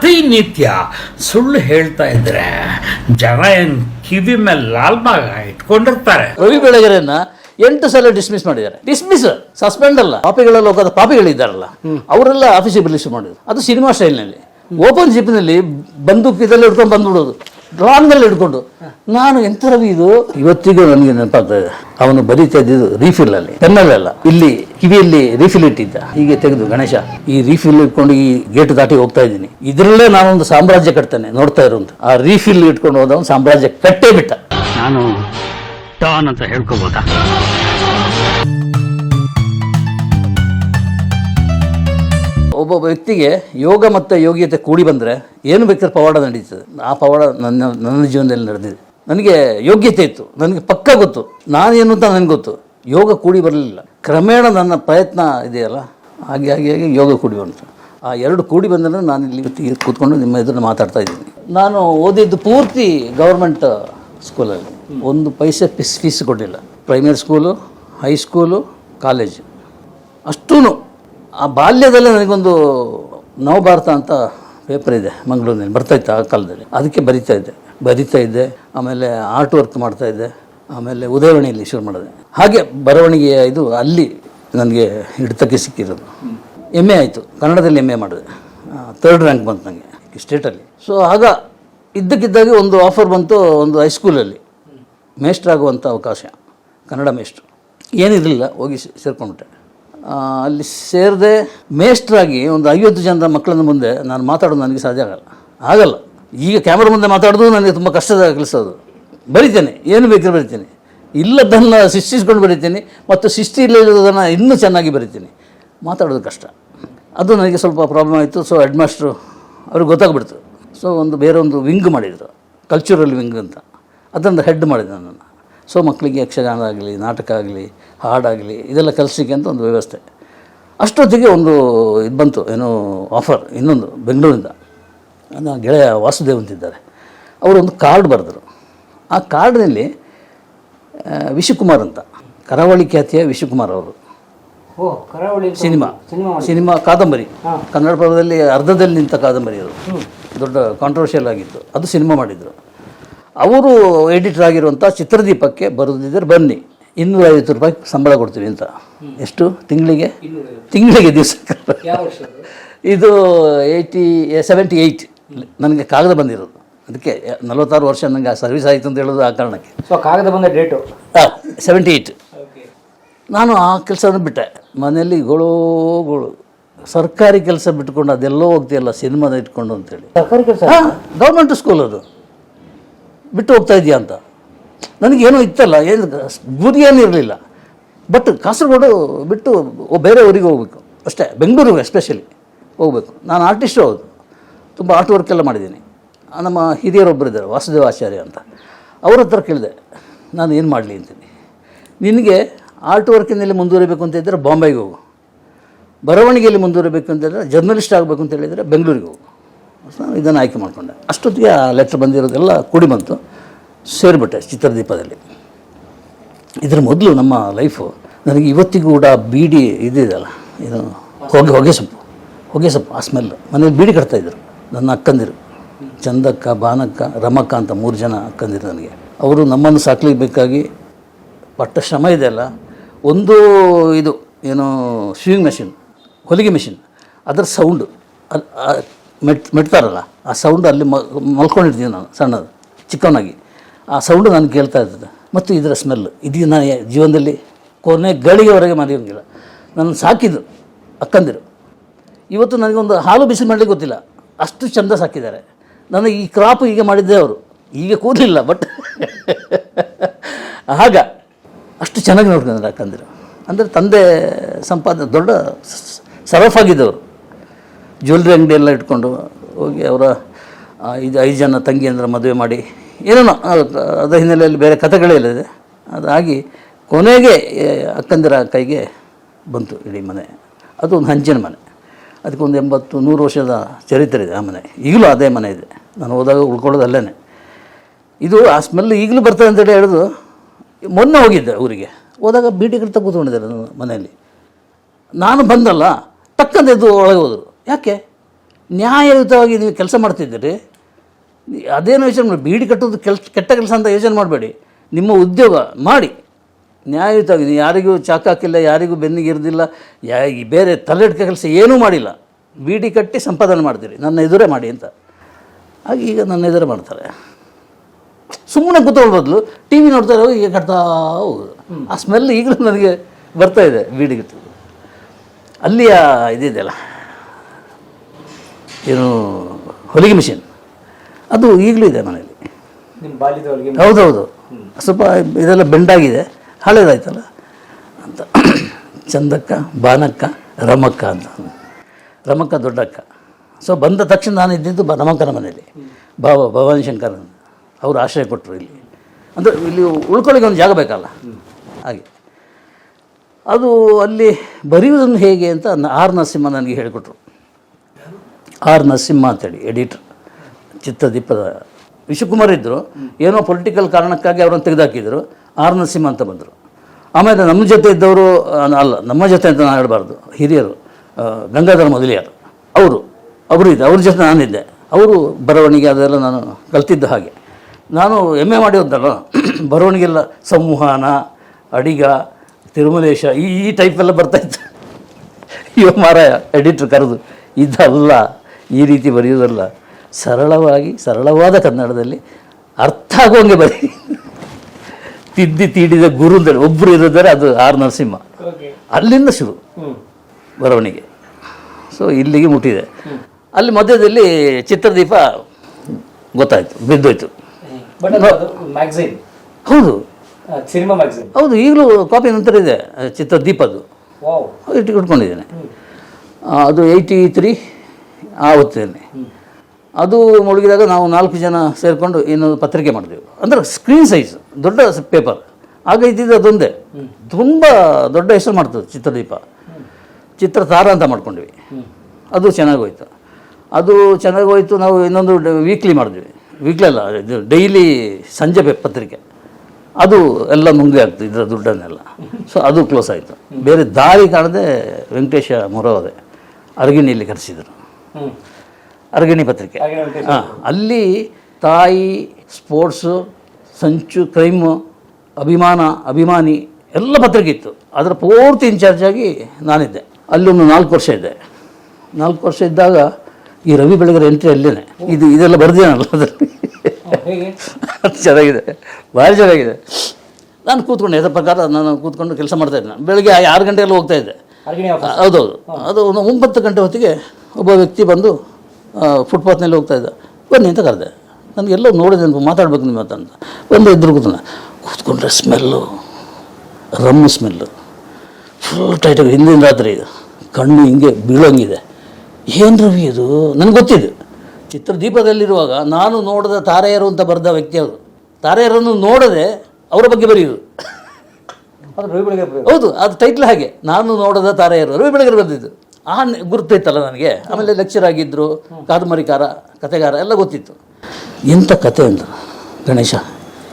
ಪ್ರತಿನಿತ್ಯ ಸುಳ್ಳು ಹೇಳ್ತಾ ಇದ್ರೆ ಜನ ಏನ್ ಕಿವಿ ಮೇಲೆ ಲಾಲ್ಬಾಗ ಇಟ್ಕೊಂಡಿರ್ತಾರೆ. ರವಿ ಬೆಳಗೆರೆಯನ್ನ ಎಂಟು ಸಲ ಡಿಸ್ಮಿಸ್ ಮಾಡಿದ್ದಾರೆ. ಡಿಸ್ಮಿಸ್ ಸಸ್ಪೆಂಡ್ ಅಲ್ಲ. ಪಾಪಿಗಳಲ್ಲಿ ಹೋಗೋದ ಪಾಪಿಗಳಿದ್ದಾರಲ್ಲ. ಅವರೆಲ್ಲ ಆಫೀಸಿಗೆ ರಿಲೀಸ್ ಮಾಡಿದ್ರು. ಅದು ಸಿನಿಮಾ ಸ್ಟೈಲ್ನಲ್ಲಿ ಓಪನ್ ಜಿಪ್ನಲ್ಲಿ ಬಂದೂಕ್ ಇದೆಲ್ಲ ಹಿಡ್ಕೊಂಡು ಬಂದ್ಬಿಡೋದು. ಲಾಂಗ್ನಲ್ಲಿ ಹಿಡ್ಕೊಂಡು ನಾನು ಎಂಥ ಇದು? ಇವತ್ತಿಗೂ ನನಗೆ ನೆನಪಾಗ್ತದೆ ಅವನು ಬರೀತಾ ಇದ್ದಿದ್ದು ರೀಫಿಲ್ ಅಲ್ಲಿ ಅಲ್ಲ. ಇಲ್ಲಿ ಕಿವಿಯಲ್ಲಿ ರೀಫಿಲ್ ಇಟ್ಟಿದ್ದ. ಹೀಗೆ ತೆಗೆದು, ಗಣೇಶ, ಈ ರೀಫಿಲ್ ಇಟ್ಕೊಂಡು ಈ ಗೇಟ್ ದಾಟಿ ಹೋಗ್ತಾ ಇದ್ದೀನಿ. ಇದರಲ್ಲೇ ನಾನೊಂದು ಸಾಮ್ರಾಜ್ಯ ಕಟ್ತಾನೆ, ನೋಡ್ತಾ ಇರೋದು ಆ ರೀಫಿಲ್ ಇಟ್ಕೊಂಡು ಹೋದ ಒಂದು ಸಾಮ್ರಾಜ್ಯ ಕಟ್ಟೇ ಬಿಟ್ಟ. ನಾನು ಟಾನ್ ಅಂತ ಹೇಳ್ಕೋಬೋದಾ? ಒಬ್ಬ ವ್ಯಕ್ತಿಗೆ ಯೋಗ ಮತ್ತು ಯೋಗ್ಯತೆ ಕೂಡಿ ಬಂದರೆ ಏನು ಬೇಕಾದ್ರೆ ಪವಾಡ ನಡೀತದೆ. ಆ ಪವಾಡ ನನ್ನ ನನ್ನ ಜೀವನದಲ್ಲಿ ನಡೆದಿದೆ. ನನಗೆ ಯೋಗ್ಯತೆ ಇತ್ತು. ನನಗೆ ಪಕ್ಕ ಗೊತ್ತು. ನಾನೇನು ಅಂತ ನನಗೆ ಗೊತ್ತು. ಯೋಗ ಕೂಡಿ ಬರಲಿಲ್ಲ. ಕ್ರಮೇಣ ನನ್ನ ಪ್ರಯತ್ನ ಇದೆಯಲ್ಲ? ಹಾಗೆ ಹಾಗೆ ಹಾಗೆ ಯೋಗ ಕೂಡಿ ಬಂತು. ಆ ಎರಡು ಕೂಡಿ ಬಂದರೆ ನಾನು ಇಲ್ಲಿ ಕೂತ್ಕೊಂಡು ನಿಮ್ಮ ಎದುರು ಮಾತಾಡ್ತಾ ಇದ್ದೀನಿ. ನಾನು ಓದಿದ್ದು ಪೂರ್ತಿ ಗೌರ್ಮೆಂಟ್ ಸ್ಕೂಲಲ್ಲಿ. ಒಂದು ಪೈಸೆ ಫೀಸ್ ಫೀಸ್ ಕೊಡಲಿಲ್ಲ. Primary school high school college ಅಷ್ಟೂ ಆ ಬಾಲ್ಯದಲ್ಲೇ ನನಗೊಂದು ನವಭಾರತ ಅಂತ ಪೇಪರ್ ಇದೆ ಮಂಗಳೂರಿನಲ್ಲಿ. ಬರ್ತಾ ಇತ್ತು ಆ ಕಾಲದಲ್ಲಿ. ಅದಕ್ಕೆ ಬರಿತಾ ಇದ್ದೆ. ಬರಿತಾ ಇದ್ದೆ. ಆಮೇಲೆ ಆರ್ಟ್ ವರ್ಕ್ ಮಾಡ್ತಾ ಇದ್ದೆ. ಆಮೇಲೆ ಉದಯವಣಿಯಲ್ಲಿ ಶುರು ಮಾಡಿದೆ. ಹಾಗೆ ಬರವಣಿಗೆಯ ಇದು ಅಲ್ಲಿ ನನಗೆ ಹಿಡಿತಕ್ಕೆ ಸಿಕ್ಕಿರೋದು. ಎಂ ಎ ಆಯಿತು. ಕನ್ನಡದಲ್ಲಿ ಎಂ ಎ ಮಾಡಿದೆ. ತರ್ಡ್ ರ್ಯಾಂಕ್ ಬಂತು ನನಗೆ ಸ್ಟೇಟಲ್ಲಿ. ಸೊ ಆಗ ಇದ್ದಕ್ಕಿದ್ದಾಗೆ ಒಂದು ಆಫರ್ ಬಂತು ಒಂದು ಹೈಸ್ಕೂಲಲ್ಲಿ ಮೇಷ್ಟ್ರಾಗುವಂಥ ಅವಕಾಶ. ಕನ್ನಡ ಮೇಷ್ಟ್ರು. ಏನಿರಲಿಲ್ಲ, ಹೋಗಿ ಸೇರ್ಕೊಂಡ್ಬಿಟ್ಟೆ. ಅಲ್ಲಿ ಸೇರದೆ ಮೇಷ್ಟ್ರಾಗಿ ಒಂದು ಐವತ್ತು ಜನರ ಮಕ್ಕಳನ್ನ ಮುಂದೆ ನಾನು ಮಾತಾಡೋದು ನನಗೆ ಸಾಧ್ಯ ಆಗಲ್ಲ. ಆಗಲ್ಲ. ಈಗ ಕ್ಯಾಮ್ರಾ ಮುಂದೆ ಮಾತಾಡೋದು ನನಗೆ ತುಂಬ ಕಷ್ಟದ ಕೆಲಸ ಅದು. ಬರಿತೇನೆ. ಏನು ಬೇಕಿದ್ರೆ ಬರಿತೇನೆ. ಇಲ್ಲದನ್ನು ಸೃಷ್ಟಿಸ್ಕೊಂಡು ಬರಿತೀನಿ ಮತ್ತು ಸೃಷ್ಟಿ ಇಲ್ಲದನ್ನು ಇನ್ನೂ ಚೆನ್ನಾಗಿ ಬರಿತೀನಿ. ಮಾತಾಡೋದು ಕಷ್ಟ. ಅದು ನನಗೆ ಸ್ವಲ್ಪ ಪ್ರಾಬ್ಲಮ್ ಆಯಿತು. ಸೊ ಹೆಡ್ ಮಾಸ್ಟ್ರು ಅವ್ರಿಗೆ ಗೊತ್ತಾಗ್ಬಿಡ್ತು. ಸೊ ಒಂದು ಬೇರೆ ಒಂದು ವಿಂಗ್ ಮಾಡಿದರು. ಕಲ್ಚರಲ್ ವಿಂಗ್ ಅಂತ. ಅದನ್ನು ಹೆಡ್ ಮಾಡಿದೆ ನನ್ನನ್ನು. ಸೊ ಮಕ್ಕಳಿಗೆ ಯಕ್ಷಗಾನ ಆಗಲಿ ನಾಟಕ ಆಗಲಿ ಹಾಡಾಗಲಿ ಇದೆಲ್ಲ ಕಲಿಸಲಿಕ್ಕೆ ಅಂತ ಒಂದು ವ್ಯವಸ್ಥೆ. ಅಷ್ಟೊತ್ತಿಗೆ ಒಂದು ಇದು ಬಂತು ಏನೋ ಆಫರ್ ಇನ್ನೊಂದು ಬೆಂಗಳೂರಿಂದ. ನನ್ನ ಗೆಳೆಯ ವಾಸುದೇವ್ ಅಂತಿದ್ದಾರೆ. ಅವರೊಂದು ಕಾರ್ಡ್ ಬರೆದರು. ಆ ಕಾರ್ಡ್ನಲ್ಲಿ ವಿಶುಕುಮಾರ್ ಅಂತ ಕರಾವಳಿ ಖ್ಯಾತಿಯ ವಿಶುಕುಮಾರ್ ಅವರು. ಓ ಕರಾವಳಿ ಸಿನಿಮಾ ಸಿನಿಮಾ ಕಾದಂಬರಿ. ಕನ್ನಡ ಪದದಲ್ಲಿ ಅರ್ಧದಲ್ಲಿ ನಿಂತ ಕಾದಂಬರಿ ಅದು. ದೊಡ್ಡ ಕಾಂಟ್ರವರ್ಷಿಯಲ್ ಆಗಿತ್ತು. ಅದು ಸಿನಿಮಾ ಮಾಡಿದರು. ಅವರು ಎಡಿಟರ್ ಆಗಿರುವಂಥ ಚಿತ್ರದೀಪಕ್ಕೆ ಬರೋದಿದ್ದರೆ ಬನ್ನಿ. ಇನ್ನೂರೈವತ್ತು ರೂಪಾಯಿ ಸಂಬಳ ಕೊಡ್ತೀವಿ ಅಂತ. ಎಷ್ಟು? ತಿಂಗಳಿಗೆ? ತಿಂಗಳಿಗೆ ದಿವಸ. ಇದು ಏಯ್ಟಿ ಸೆವೆಂಟಿ ಏಯ್ಟ್ ನನಗೆ ಕಾಗದ ಬಂದಿರೋದು. ಅದಕ್ಕೆ ನಲವತ್ತಾರು ವರ್ಷ ನನಗೆ ಸರ್ವಿಸ್ ಆಯಿತು ಅಂತ ಹೇಳೋದು ಆ ಕಾರಣಕ್ಕೆ. ಸೊ ಕಾಗದ ಬಂದ ಡೇಟು ಸೆವೆಂಟಿ ಏಯ್ಟ್ ನಾನು ಆ ಕೆಲಸವನ್ನು ಬಿಟ್ಟೆ. ಮನೆಯಲ್ಲಿ ಗೋಳು ಗೋಳು. ಸರ್ಕಾರಿ ಕೆಲಸ ಬಿಟ್ಕೊಂಡು ಅದೆಲ್ಲೋ ಹೋಗ್ತಿಲ್ಲ ಸಿನಿಮಾದ ಇಟ್ಕೊಂಡು ಅಂತೇಳಿ. ಸರ್ಕಾರಿ ಕೆಲಸ? ಗೌರ್ಮೆಂಟ್ ಸ್ಕೂಲ್ ಅದು. ಬಿಟ್ಟು ಹೋಗ್ತಾ ಇದೆಯಾ ಅಂತ. ನನಗೇನೋ ಇತ್ತಲ್ಲ, ಏನು ಗುರಿ ಏನೂ ಇರಲಿಲ್ಲ. ಬಟ್ ಕಾಸರಗೋಡು ಬಿಟ್ಟು ಬೇರೆ ಊರಿಗೆ ಹೋಗ್ಬೇಕು. ಅಷ್ಟೇ, ಬೆಂಗಳೂರಿಗೆ ಎಸ್ಪೆಷಲಿ ಹೋಗಬೇಕು. ನಾನು ಆರ್ಟಿಸ್ಟು ಹೌದು. ತುಂಬ ಆರ್ಟ್ ವರ್ಕ್ ಎಲ್ಲ ಮಾಡಿದ್ದೀನಿ. ನಮ್ಮ ಹಿರಿಯರೊಬ್ಬರು ಇದ್ದಾರೆ ವಾಸುದೇವ ಆಚಾರ್ಯ ಅಂತ. ಅವ್ರ ಹತ್ರ ಕೇಳಿದೆ, ನಾನು ಏನು ಮಾಡಲಿ ಅಂತೀನಿ? ನಿನಗೆ ಆರ್ಟ್ ವರ್ಕಿನಲ್ಲಿ ಮುಂದುವರಿಬೇಕು ಅಂತ ಇದ್ದರೆ ಬಾಂಬೆಗೆ ಹೋಗು. ಬರವಣಿಗೆಯಲ್ಲಿ ಮುಂದುವರಿಬೇಕು ಅಂತ ಹೇಳಿದ್ರೆ ಜರ್ನಲಿಸ್ಟ್ ಆಗಬೇಕು ಅಂತ ಹೇಳಿದರೆ ಬೆಂಗಳೂರಿಗೆ ಹೋಗು. ನಾನು ಇದನ್ನು ಆಯ್ಕೆ ಮಾಡಿಕೊಂಡೆ. ಅಷ್ಟೊತ್ತಿಗೆ ಆ ಲೆಟ್ರ್ ಬಂದಿರೋದೆಲ್ಲ ಕೂಡಿ ಬಂತು. ಸೇರಿಬಿಟ್ಟೆ ಚಿತ್ರದೀಪದಲ್ಲಿ. ಇದ್ರ ಮೊದಲು ನಮ್ಮ ಲೈಫು ನನಗೆ ಇವತ್ತಿಗೂ ಕೂಡ ಬೀಡಿ ಇದಿದೆಯಲ್ಲ ಇದು ಹೊಗೆ ಹೊಗೆ ಸೊಪ್ಪು. ಹೊಗೆ ಸೊಪ್ಪು, ಆ ಸ್ಮೆಲ್ ಮನೇಲಿ ಬೀಡಿ ಕಟ್ತಾಯಿದ್ರು ನನ್ನ ಅಕ್ಕಂದಿರು. ಚಂದಕ್ಕ ಬಾನಕ್ಕ ರಮಕ್ಕ ಅಂತ ಮೂರು ಜನ ಅಕ್ಕಂದಿರು ನನಗೆ. ಅವರು ನಮ್ಮನ್ನು ಸಾಕ್ಲಿಕ್ಕೆ ಬೇಕಾಗಿ ಪಟ್ಟ ಶ್ರಮ ಇದೆಯಲ್ಲ ಒಂದು ಇದು, ಏನು ಶೂಯಿಂಗ್ ಮೆಷಿನ್ ಹೊಲಿಗೆ ಮೆಷಿನ್ ಅದರ ಸೌಂಡು ಅಲ್ಲಿ ಆ ಮೆಟ್, ಮೆಟ್ತಾರಲ್ಲ, ಆ ಸೌಂಡ್ ಅಲ್ಲಿ ಮಲ್ಕೊಂಡಿರ್ತೀನಿ ನಾನು ಸಣ್ಣದು, ಚಿಕ್ಕವನಾಗಿ. ಆ ಸೌಂಡು ನಾನು ಕೇಳ್ತಾ ಇರ್ತದೆ ಮತ್ತು ಇದರ ಸ್ಮೆಲ್ ಇದು ನಾನು ಜೀವನದಲ್ಲಿ ಕೊನೆ ಗಳಿಗೆವರೆಗೆ ಮರೆಯೋಂಗಿಲ್ಲ ನನ್ನ ಸಾಕಿದ್ದು ಅಕ್ಕಂದಿರು. ಇವತ್ತು ನನಗೊಂದು ಹಾಲು ಬಿಸಿ ಮಾಡಲಿಕ್ಕೆ ಗೊತ್ತಿಲ್ಲ. ಅಷ್ಟು ಚಂದ ಸಾಕಿದ್ದಾರೆ. ನನಗೆ ಈ ಕ್ರಾಪ್ ಈಗ ಮಾಡಿದ್ದೆ ಅವರು. ಈಗ ಕೂದಲಿಲ್ಲ ಬಟ್ ಆಗ ಅಷ್ಟು ಚೆನ್ನಾಗಿ ನೋಡ್ಕೊಂಡ್ರೆ ಅಕ್ಕಂದಿರು. ಅಂದರೆ ತಂದೆ ಸಂಪಾದನೆ ದೊಡ್ಡ ಸರಫಾಗಿದ್ದವರು ಜ್ಯುವೆಲ್ರಿ ಅಂಗಡಿ ಎಲ್ಲ ಇಟ್ಕೊಂಡು ಹೋಗಿ ಅವರ ಇದು ಐದು ಜನ ತಂಗಿ ಅಂದ್ರೆ ಮದುವೆ ಮಾಡಿ ಏನೇನೋ ಅದರ ಹಿನ್ನೆಲೆಯಲ್ಲಿ ಬೇರೆ ಕಥೆಗಳಿಲ್ಲದೆ ಅದಾಗಿ ಕೊನೆಗೆ ಅಕ್ಕಂದಿರ ಕೈಗೆ ಬಂತು ಇಡೀ ಮನೆ. ಅದು ಒಂದು ಹಂಚಿನ ಮನೆ. ಅದಕ್ಕೊಂದು ಎಂಬತ್ತು, ನೂರು ವರ್ಷದ ಚರಿತ್ರೆ ಇದೆ ಆ ಮನೆ. ಈಗಲೂ ಅದೇ ಮನೆ ಇದೆ. ನಾನು ಹೋದಾಗ ಉಳ್ಕೊಳ್ಳೋದು ಅಲ್ಲೇ ಇದು ಆ ಸ್ಮೆಲ್ ಈಗಲೂ ಬರ್ತದೆ ಅಂತೇಳಿ ಹೇಳೋದು. ಮೊನ್ನೆ ಹೋಗಿದ್ದೆ ಊರಿಗೆ. ಹೋದಾಗ ಬೀಟಿಗಳು ಕೂತ್ಕೊಂಡಿದ್ದಾರೆ ನನ್ನ ಮನೆಯಲ್ಲಿ. ನಾನು ಬಂದಲ್ಲ, ಟಕ್ಕಂತ ಎದ್ದು ಒಳಗೆ ಹೋದರು. ಯಾಕೆ? ನ್ಯಾಯಯುತವಾಗಿ ನೀವು ಕೆಲಸ ಮಾಡ್ತಿದ್ದೀರಿ. ಅದೇನು ಯೋಚನೆ ಮಾಡಿ, ಬೀಡಿ ಕಟ್ಟೋದು ಕೆಲ್ಸ ಕೆಟ್ಟ ಕೆಲಸ ಅಂತ ಯೋಚನೆ ಮಾಡಬೇಡಿ. ನಿಮ್ಮ ಉದ್ಯೋಗ ಮಾಡಿ. ನ್ಯಾಯಯುತವಾಗಿ ನೀವು ಯಾರಿಗೂ ಚಾಕಾಕಿಲ್ಲ ಯಾರಿಗೂ ಬೆನ್ನಿಗೆ ಇರೋದಿಲ್ಲ, ಯಾ ಬೇರೆ ತಲೆಡ್ಕ ಕೆಲಸ ಏನೂ ಮಾಡಿಲ್ಲ. ಬೀಡಿ ಕಟ್ಟಿ ಸಂಪಾದನೆ ಮಾಡ್ತೀರಿ. ನನ್ನ ಎದುರೇ ಮಾಡಿ ಅಂತ. ಹಾಗೆ ಈಗ ನನ್ನ ಎದುರೇ ಮಾಡ್ತಾರೆ. ಸುಮ್ಮನೆ ಕೂತ್ಕೊಳ್ಳೋ ಬದಲು ಟಿ ವಿ ನೋಡ್ತಾರೆ ಈಗ ಕಟ್ತಾ ಹೋಗೋದು. ಆ ಸ್ಮೆಲ್ ಈಗಲೂ ನನಗೆ ಬರ್ತಾ ಇದೆ ಬೀಡಿ ಕಟ್ಟೋದು ಅಲ್ಲಿಯ ಇದಿದೆಯಲ್ಲ. ಏನು ಹೊಲಿಗೆ ಮಿಷಿನ್ ಅದು ಈಗಲೂ ಇದೆ ಮನೆಯಲ್ಲಿ ಹೌದೌದು. ಸ್ವಲ್ಪ ಇದೆಲ್ಲ ಬೆಂಡಾಗಿದೆ. ಹಳೇದಾಯ್ತಲ್ಲ? ಅಂತ. ಚಂದಕ್ಕ ಬಾನಕ್ಕ ರಮಕ್ಕ ಅಂತ. ರಮಕ್ಕ ದೊಡ್ಡಕ್ಕ. ಸೊ ಬಂದ ತಕ್ಷಣ ನಾನು ಇದ್ದಿದ್ದು ಬ ರಮಕ್ಕನ ಮನೆಯಲ್ಲಿ ಬಾಬಾ ಭವಾನಿ ಶಂಕರ್ ಅವರು ಆಶ್ರಯ ಕೊಟ್ಟರು ಇಲ್ಲಿ. ಅಂದರೆ ಇಲ್ಲಿ ಉಳ್ಕೊಳ್ಳಿಕ್ಕೆ ಒಂದು ಜಾಗ ಬೇಕಲ್ಲ? ಹಾಗೆ. ಅದು ಅಲ್ಲಿ ಬರೆಯುವುದನ್ನು ಹೇಗೆ ಅಂತ ಆರ್ ನರಸಿಂಹ ನನಗೆ ಹೇಳಿಕೊಟ್ರು. ಆರ್ ನರಸಿಂಹ ಅಂತೇಳಿ, ಎಡಿಟರ್, ಚಿತ್ರದೀಪದ ವಿಶ್ವಕುಮಾರ್ ಇದ್ದರು ಏನೋ ಪೊಲಿಟಿಕಲ್ ಕಾರಣಕ್ಕಾಗಿ ಅವರನ್ನು ತೆಗೆದುಹಾಕಿದ್ರು ಆರ್ ನರಸಿಂಹ ಅಂತ ಬಂದರು. ಆಮೇಲೆ ನಮ್ಮ ಜೊತೆ ಇದ್ದವರು ಅಲ್ಲ, ನಮ್ಮ ಜೊತೆ ಅಂತ ನಾನು ಹೇಳಬಾರ್ದು. ಹಿರಿಯರು ಗಂಗಾಧರ ಮೊದಲಿಯಾರು. ಅವರು ಅವರು ಇದ್ದ, ಅವ್ರ ಜೊತೆ ನಾನಿದ್ದೆ. ಅವರು ಬರವಣಿಗೆ ಅದೆಲ್ಲ ನಾನು ಕಲ್ತಿದ್ದ ಹಾಗೆ. ನಾನು ಎಂ ಎ ಮಾಡಿ ಬರವಣಿಗೆ ಬರವಣಿಗೆಲ್ಲ ಸಂವಹನ, ಅಡಿಗ, ತಿರುಮಲೇಶ, ಈ ಈ ಟೈಪೆಲ್ಲ ಬರ್ತಾಯಿತ್ತು ಇವ ಮಾರಾಯ, ಎಡಿಟ್ರ್ ಕರೆದು, ಇದಲ್ಲ. ಈ ರೀತಿ ಬರೆಯೋದಲ್ಲ ಸರಳವಾಗಿ ಸರಳವಾದ ಕನ್ನಡದಲ್ಲಿ ಅರ್ಥ ಆಗುವಂಗೆ ಬರೀ. ತಿದ್ದಿ ತೀಡಿದ ಗುರು ಅಂತೇಳಿ ಒಬ್ಬರು ಇರೋದಾರೆ ಅದು ಆರ್ ನರಸಿಂಹ. ಅಲ್ಲಿಂದ ಶುರು. ಬರವಣಿಗೆ. ಸೊ ಇಲ್ಲಿಗೆ ಮುಟ್ಟಿದೆ. ಅಲ್ಲಿ ಮಧ್ಯದಲ್ಲಿ ಚಿತ್ರದೀಪ ಗೊತ್ತಾಯಿತು ಬಿದ್ದೋಯ್ತು. ಹೌದು. ಸಿನಿಮಾ ಹೌದು ಈಗಲೂ ಕಾಪಿ ನಂತರ ಇದೆ ಚಿತ್ರದೀಪದ್ದು ಇಟ್ಟು ಇಟ್ಕೊಂಡಿದ್ದೇನೆ. ಅದು ಏಯ್ಟಿ ತ್ರೀ ಆ ಹೊತ್ತಿನಲ್ಲಿ ಅದು ಮುಳುಗಿದಾಗ ನಾವು ನಾಲ್ಕು ಜನ ಸೇರಿಕೊಂಡು ಇನ್ನೊಂದು ಪತ್ರಿಕೆ ಮಾಡಿದೆವು ಅಂದರೆ ಸ್ಕ್ರೀನ್ ಸೈಜ್ ದೊಡ್ಡ ಪೇಪರ್ ಆಗ ಇದ್ದಿದ್ದು ಅದೊಂದೇ. ತುಂಬ ದೊಡ್ಡ ಹೆಸರು ಮಾಡ್ತದೆ ಚಿತ್ರದೀಪ. ಚಿತ್ರತಾರ ಅಂತ ಮಾಡ್ಕೊಂಡ್ವಿ. ಅದು ಚೆನ್ನಾಗಿ ಹೋಯ್ತು ಅದು ಚೆನ್ನಾಗಿ ಚೆನ್ನಾಗೋಯ್ತು, ನಾವು ಇನ್ನೊಂದು ವೀಕ್ಲಿ ಮಾಡಿದ್ವಿ. ವೀಕ್ಲಿ ಅಲ್ಲ, ಇದು ಡೈಲಿ ಸಂಜೆ ಪತ್ರಿಕೆ. ಅದು ಎಲ್ಲ ಮುಂದೆ ಆಗ್ತದೆ, ಇದರ ದುಡ್ಡನ್ನೆಲ್ಲ. ಸೊ ಅದು ಕ್ಲೋಸ್ ಆಯಿತು. ಬೇರೆ ದಾರಿ ಕಾಣದೆ ವೆಂಕಟೇಶ ಮೊರವದೆ ಅರಗಿನಿಯಲ್ಲಿ ಕರೆಸಿದರು. ಅರಗಿಣಿ ಪತ್ರಿಕೆ. ಹಾಂ ಅಲ್ಲಿ ತಾಯಿ ಸ್ಪೋರ್ಟ್ಸು ಸಂಚು ಕ್ರೈಮು ಅಭಿಮಾನ ಅಭಿಮಾನಿ ಎಲ್ಲ ಪತ್ರಿಕೆ ಇತ್ತು. ಅದರ ಪೂರ್ತಿ ಇನ್ಚಾರ್ಜ್ ಆಗಿ ನಾನಿದ್ದೆ. ಅಲ್ಲೊಂದು ನಾಲ್ಕು ವರ್ಷ ಇದ್ದೆ. ನಾಲ್ಕು ವರ್ಷ ಇದ್ದಾಗ ಈ ರವಿ ಬೆಳಗರ ಎಂಟ್ರಿ ಅಲ್ಲೇ ಇದು ಇದೆಲ್ಲ ಬರ್ದೇನಲ್ಲ ಅದರಲ್ಲಿ. ಚೆನ್ನಾಗಿದೆ. ಭಾರಿ ಚೆನ್ನಾಗಿದೆ. ನಾನು ಕೂತ್ಕೊಂಡು. ಅದರ ಪ್ರಕಾರ ನಾನು ಕೂತ್ಕೊಂಡು ಕೆಲಸ ಮಾಡ್ತಾ ಇದ್ದೆ. ನಾನು ಬೆಳಗ್ಗೆ ಆರು ಗಂಟೆಗೆಲ್ಲ ಹೋಗ್ತಾ ಇದ್ದೆ. ಅರ್ಗಿಣಿ ಆಫೀಸ್ ಹೌದೌದು. ಅದು ಒಂದು ಒಂಬತ್ತು ಗಂಟೆ ಹೊತ್ತಿಗೆ ಒಬ್ಬ ವ್ಯಕ್ತಿ ಬಂದು ಫುಟ್ಪಾತ್ನಲ್ಲಿ ಹೋಗ್ತಾ ಇದ್ದ. ಬನ್ನಿ ಅಂತ ಕರೆದೆ. ನನಗೆಲ್ಲ ನೋಡಿದೆ ಅನ್ಕೊ ಮಾತಾಡ್ಬೇಕು ನಿಮ್ಮ ಹತ್ರ ಅಂತ ಬಂದು ಇದ್ರು ಕೂತನ ಕೂತ್ಕೊಂಡ್ರೆ ಸ್ಮೆಲ್ಲು ರಮ್ಮು ಸ್ಮೆಲ್ಲು ಫುಲ್ ಟೈಟಾಗಿ ಹಿಂದಿನ ರಾತ್ರಿ ಇದು ಕಣ್ಣು ಹಿಂಗೆ ಬೀಳೋಂಗಿದೆ. ಏನು ರವಿ ಇದು? ನನಗೆ ಗೊತ್ತಿದೆ. ಚಿತ್ರದೀಪದಲ್ಲಿರುವಾಗ ನಾನು ನೋಡದ ತಾರೆಯರು ಅಂತ ಬರೆದ ವ್ಯಕ್ತಿ ಅವರು ತಾರೆಯರನ್ನು ನೋಡದೆ ಅವರ ಬಗ್ಗೆ ಬರೆಯೋದು. ಅದು ರವಿ ಬೆಳಗ್ಗೆ ಹೌದು ಅದು ಟೈಟ್ಲ್ ಹಾಗೆ. ನಾನು ನೋಡದ ತಾರೆಯರು. ರವಿ ಬೆಳಗ್ಗೆ ಬಂದಿದ್ದು ಆ ಗುರುತೈತಲ್ಲ ನನಗೆ. ಆಮೇಲೆ ಲೆಕ್ಚರ್ ಆಗಿದ್ದರು ಕಾದಂಬರಿಕಾರ ಕತೆಗಾರ ಎಲ್ಲ ಗೊತ್ತಿತ್ತು. ಇಂಥ ಕತೆ ಅಂತ ಗಣೇಶ,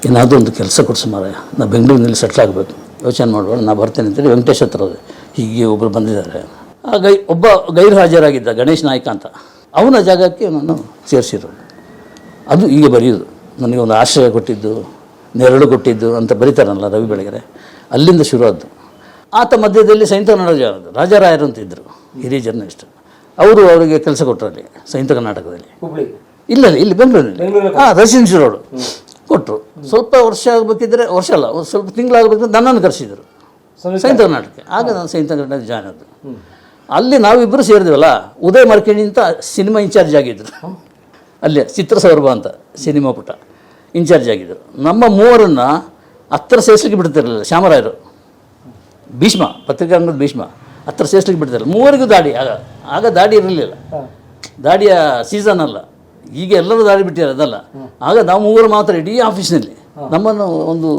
ಏನಾದರೂ ಒಂದು ಕೆಲಸ ಕೊಡಿಸು ಮಾರಾಯ, ನಾ ಬೆಂಗಳೂರಿನಲ್ಲಿ ಸೆಟ್ಲ್ ಆಗಬೇಕು. ಯೋಚನೆ ಮಾಡಬೇಡ, ನಾ ಬರ್ತೇನೆ ಅಂತೇಳಿ ವೆಂಕಟೇಶ್ ಹತ್ರ ಹೋದೆ. ಹೀಗೆ ಒಬ್ಬರು ಬಂದಿದ್ದಾರೆ. ಆ ಗೈ, ಒಬ್ಬ ಗೈರು ಹಾಜರಾಗಿದ್ದ ಗಣೇಶ್ ನಾಯ್ಕ ಅಂತ. ಅವನ ಜಾಗಕ್ಕೆ ನಾನು ಸೇರಿಸಿರೋದು. ಅದು ಈಗ ಬರೆಯೋದು. ನನಗೆ ಒಂದು ಆಶ್ರಯ ಕೊಟ್ಟಿದ್ದು, ನೆರಳು ಕೊಟ್ಟಿದ್ದು ಅಂತ ಬರೀತಾರಲ್ಲ ರವಿ ಬೆಳಗೆರೆ. ಅಲ್ಲಿಂದ ಶುರುವಾದ್ದು. ಆತ ಮಧ್ಯದಲ್ಲಿ ಸೈಂತ ನಡೋಜ ರಾಜಾರಾಯರು ಅಂತ ಇದ್ದರು ಹಿರಿಯ ಜರ್ನಲಿಸ್ಟ್ ಅವರು ಅವರಿಗೆ ಕೆಲಸ ಕೊಟ್ಟರು ಅಲ್ಲಿ ಸಂಯುಕ್ತ ಕರ್ನಾಟಕದಲ್ಲಿ. ಇಲ್ಲ ಇಲ್ಲ, ಬೆಂಗಳೂರಿನಲ್ಲಿ ಹಾಂ ರೆಸಿಡೆನ್ಸಿ ರೋಡು ಕೊಟ್ಟರು ಸ್ವಲ್ಪ ವರ್ಷ ಆಗಬೇಕಿದ್ರೆ ವರ್ಷ ಅಲ್ಲ ಒಂದು ಸ್ವಲ್ಪ ತಿಂಗಳಾಗಬೇಕಿದ್ರೆ ನನ್ನನ್ನು ಕರೆಸಿದರು. ಸಂಯುಕ್ತ ಕರ್ನಾಟಕ ಆಗ ನಾನು ಸಂಯುಕ್ತ ಕರ್ನಾಟಕ ಜಾಯ್ನ್ ಆದ್ದು. ಅಲ್ಲಿ ನಾವಿಬ್ಬರು ಸೇರಿದ್ವಲ್ಲ ಉದಯ್ ಮರ್ಕಿಣಿ ಅಂತ ಸಿನಿಮಾ ಇನ್ಚಾರ್ಜ್ ಆಗಿದ್ದರು ಅಲ್ಲಿ ಚಿತ್ರಸೌರಭ ಅಂತ ಸಿನಿಮಾ ಪುಟ. ಇನ್ಚಾರ್ಜ್ ಆಗಿದ್ದರು ನಮ್ಮ ಮೂವರನ್ನು ಹತ್ತಿರ ಸೇರಿಸ್ಲಿಕ್ಕೆ ಬಿಡ್ತಿರಲಿಲ್ಲ ಶ್ಯಾಮರಾಯರು. ಭೀಷ್ಮ ಪತ್ರಿಕಾಂಗದ ಭೀಷ್ಮ. ಹತ್ತಿರ ಸೇರಿಸ್ಲಿಕ್ಕೆ ಬಿಡ್ತಾರೆ ಮೂವರಿಗೂ ದಾಡಿ ಆಗ ಆಗ ದಾಡಿ ಇರಲಿಲ್ಲ. ದಾಡಿಯ ಸೀಸನ್ ಅಲ್ಲ. ಈಗ ಎಲ್ಲರೂ ದಾಡಿ ಬಿಟ್ಟಿದ್ದಾರೆ ಅದಲ್ಲ. ಆಗ ನಾವು ಮೂವರು ಮಾತ್ರ ಇಡೀ ಆಫೀಸ್ನಲ್ಲಿ ನಮ್ಮನ್ನು ಒಂದು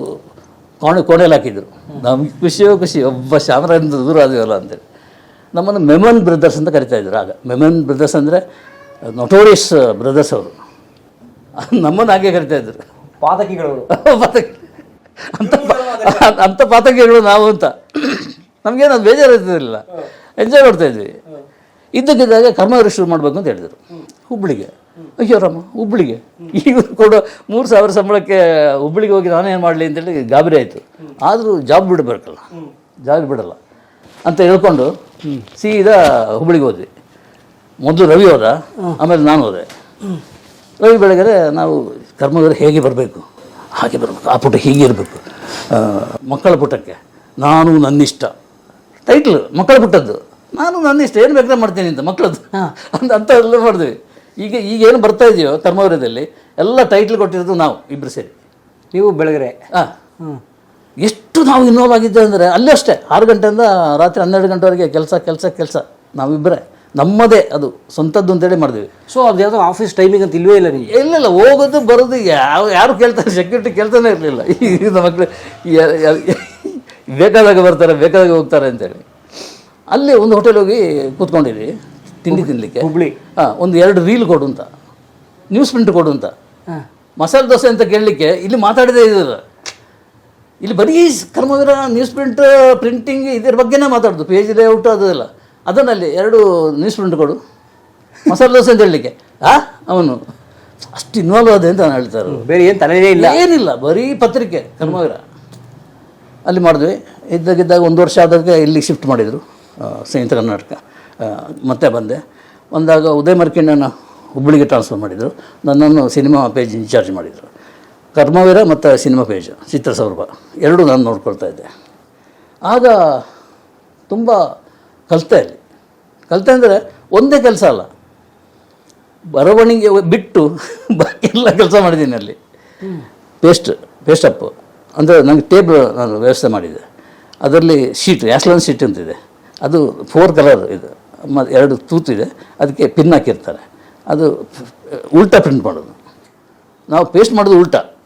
ಕೋಣೆ ಕೋಣೆಯಲ್ಲಿ ಹಾಕಿದ್ರು. ನಮಗೆ ಖುಷಿಯೋ ಖುಷಿ. ಒಬ್ಬ ಶ್ಯಾಮರಾಯರಿಂದ ದೂರ ಆದಿವಲ್ಲ ಅಂತೇಳಿ. ನಮ್ಮನ್ನು ಮೆಮನ್ ಬ್ರದರ್ಸ್ ಅಂತ ಕರಿತಾ ಇದ್ರು ಆಗ. ಮೆಮನ್ ಬ್ರದರ್ಸ್ ಅಂದರೆ ನೊಟೋರಿಯಸ್ ಬ್ರದರ್ಸ್ ಅವರು. ನಮ್ಮನ್ನು ಹಾಗೆ ಕರಿತಾ ಇದ್ರು. ಪಾತಕಿಗಳು ಪಾತಕಿ ಅಂತ ಅಂಥ ಪಾತಕಿಗಳು ನಾವು ಅಂತ. ನಮಗೇನು ಅದು ಬೇಜಾರು ಇರ್ತಿರಲಿಲ್ಲ ಎಂಜಾಯ್ ಮಾಡ್ತಾ ಇದ್ವಿ. ಇದ್ದಕ್ಕಿದ್ದಾಗ ಕರ್ಮವರಿ ಶುರು ಮಾಡಬೇಕು ಅಂತ ಹೇಳಿದರು. ಹುಬ್ಳಿಗೆ. ಅಯ್ಯೋ ರಮ್ಮ ಹುಬ್ಳಿಗೆ. ಇವರು ಕೊಡೋ ಮೂರು ಸಾವಿರ ಸಂಬಳಕ್ಕೆ ಹುಬ್ಳಿಗೆ ಹೋಗಿ ನಾನೇನು ಮಾಡಲಿ ಅಂತೇಳಿ ಗಾಬರಿ ಆಯಿತು. ಆದರೂ ಜಾಬ್ ಬಿಡಬೇಕಲ್ಲ ಜಾಬ್ ಬಿಡಲ್ಲ. ಅಂತ ಹೇಳ್ಕೊಂಡು ಸೀದಾ ಹುಬ್ಬಳ್ಳಿಗೆ ಹೋದ್ವಿ. ಮೊದಲು ರವಿ ಹೋದ ಆಮೇಲೆ ನಾನು ಹೋದೆ. ರವಿ ಬೆಳಗ್ಗೆ ನಾವು ಕರ್ಮವೀರ ಹೇಗೆ ಬರಬೇಕು? ಹಾಗೆ ಬರಬೇಕು. ಆ ಪುಟ ಹೀಗೆ ಇರಬೇಕು. ಮಕ್ಕಳ ಪುಟಕ್ಕೆ ನಾನು ನನ್ನಿಷ್ಟ. ಟೈಟ್ಲ್ ಮಕ್ಕಳು ಬಿಟ್ಟದ್ದು ನಾನು ನನ್ನ ಇಷ್ಟ ಏನು ಬೇಕಾದ್ರೆ ಮಾಡ್ತೀನಿ ಅಂತ ಮಕ್ಕಳದ್ದು. ಅಂತ ಅಂತ ಎಲ್ಲ ಮಾಡಿದ್ವಿ ಈಗ ಈಗ ಏನು ಬರ್ತಾ ಇದೆಯೋ ಕರ್ಮವರ್ಯದಲ್ಲಿ ಎಲ್ಲ ಟೈಟ್ಲ್ ಕೊಟ್ಟಿರೋದು ನಾವು ಇಬ್ಬರು ಸೇರಿ. ನೀವು ಬೆಳಗ್ರೆ. ಹಾಂ. ಎಷ್ಟು ನಾವು ಇನ್ವಾಲ್ವ್ ಆಗಿದ್ದೆ ಅಂದರೆ ಅಲ್ಲೇ ಅಷ್ಟೇ. ಆರು ಗಂಟೆಯಿಂದ ರಾತ್ರಿ ಹನ್ನೆರಡು ಗಂಟೆವರೆಗೆ ಕೆಲಸ ಕೆಲಸ ಕೆಲಸ. ನಾವಿಬ್ಬರೇ ನಮ್ಮದೇ ಅದು. ಸ್ವಂತದ್ದು ಅಂತೇಳಿ ಮಾಡಿದ್ವಿ. ಸೊ ಅದು ಯಾವುದೋ ಆಫೀಸ್ ಟೈಮಿಂಗ್ ಅಂತ ಇಲ್ವೇ ಇಲ್ಲ ನಿಮಗೆ? ಇಲ್ಲ ಹೋಗೋದು ಬರೋದು ಯಾವ ಯಾರು ಕೇಳ್ತಾರೆ ಸೆಕ್ಯೂರಿಟಿ ಕೇಳ್ತಾನೆ ಇರಲಿಲ್ಲ. ಈಗ ಮಕ್ಕಳು ಬೇಕಾದಾಗ ಬರ್ತಾರೆ ಬೇಕಾದಾಗ ಹೋಗ್ತಾರೆ ಅಂತೇಳಿ. ಅಲ್ಲಿ ಒಂದು ಹೋಟೆಲ್ ಹೋಗಿ ಕೂತ್ಕೊಂಡಿರಿ ತಿಂಡಿ ತಿನ್ನಲಿಕ್ಕೆ ಹುಬ್ಳಿ. ಹಾಂ ಒಂದು ಎರಡು ರೀಲ್ ಕೊಡು ಅಂತ. ನ್ಯೂಸ್ ಪ್ರಿಂಟ್ ಕೊಡು ಅಂತ. ಹಾಂ. ಮಸಾಲೆ ದೋಸೆ ಅಂತ ಕೇಳಲಿಕ್ಕೆ ಇಲ್ಲಿ ಮಾತಾಡದೇ ಇದ್ದಿಲ್ಲ ಇಲ್ಲಿ ಬರೀ ಕರ್ಮವೀರ ನ್ಯೂಸ್ ಪ್ರಿಂಟ್ ಪ್ರಿಂಟಿಂಗ್ ಇದ್ರ ಬಗ್ಗೆನೇ ಮಾತಾಡೋದು. ಪೇಜ್ ಲೇಔಟ್ ಅದೆಲ್ಲ. ಅದನ್ನಲ್ಲಿ ಎರಡು ನ್ಯೂಸ್ ಪ್ರಿಂಟ್ ಕೊಡು. ಮಸಾಲೆ ದೋಸೆ ಅಂತ ಹೇಳಲಿಕ್ಕೆ. ಆ ಅವನು. ಅಷ್ಟು ಇನ್ವಾಲ್ವ್ ಅದೇ ಅಂತ ನಾನು ಹೇಳ್ತಾರೆ ಬೇರೆ ಏನು ತಲೆನೇ ಇಲ್ಲ. ಏನಿಲ್ಲ ಬರೀ ಪತ್ರಿಕೆ ಕರ್ಮವೀರ. ಅಲ್ಲಿ ಮಾಡಿದ್ವಿ. ಇದ್ದಾಗಿದ್ದಾಗ ಒಂದು ವರ್ಷ ಆದಾಗ ಇಲ್ಲಿ ಶಿಫ್ಟ್ ಮಾಡಿದರು ಸಂಯುಕ್ತ ಕರ್ನಾಟಕ. ಮತ್ತೆ ಬಂದೆ. ಬಂದಾಗ ಉದಯ ಮರ್ಕಿಣ್ಣನ ಹುಬ್ಬಳ್ಳಿಗೆ ಟ್ರಾನ್ಸ್ಫರ್ ಮಾಡಿದರು. ನನ್ನನ್ನು ಸಿನಿಮಾ ಪೇಜ್ ಇನ್ಚಾರ್ಜ್ ಮಾಡಿದರು. ಕರ್ಮವೀರ ಮತ್ತು ಸಿನಿಮಾ ಪೇಜ್ ಚಿತ್ರಸೌರಭ ಎರಡೂ ನಾನು ನೋಡ್ಕೊಳ್ತಾ ಇದ್ದೆ. ಆಗ ತುಂಬ ಕಲಿತೆ ಅಲ್ಲಿ. ಕಲಿತೆ ಅಂದರೆ ಒಂದೇ ಕೆಲಸ ಅಲ್ಲ. ಬರವಣಿಗೆ ಬಿಟ್ಟು ಬಾಕಿ ಎಲ್ಲ ಕೆಲಸ ಮಾಡಿದ್ದೀನಿ ಅಲ್ಲಿ. ಪೇಸ್ಟ್ ಪೇಸ್ಟಪ್ಪು ಅಂದರೆ ನನಗೆ ಟೇಬಲ್ ನಾನು ವ್ಯವಸ್ಥೆ ಮಾಡಿದೆ. ಅದರಲ್ಲಿ ಶೀಟ್ ಯಾಸ್ಲನ್ ಶೀಟ್ ಅಂತಿದೆ. ಅದು ಫೋರ್ ಕಲರ್ ಇದು. ಮತ್ತು ಎರಡು ತೂತಿದೆ. ಅದಕ್ಕೆ ಪಿನ್ ಹಾಕಿರ್ತಾರೆ. ಅದು ಉಲ್ಟಾ ಪ್ರಿಂಟ್ ಮಾಡೋದು. ನಾವು ಪೇಸ್ಟ್ ಮಾಡೋದು ಉಲ್ಟಾ.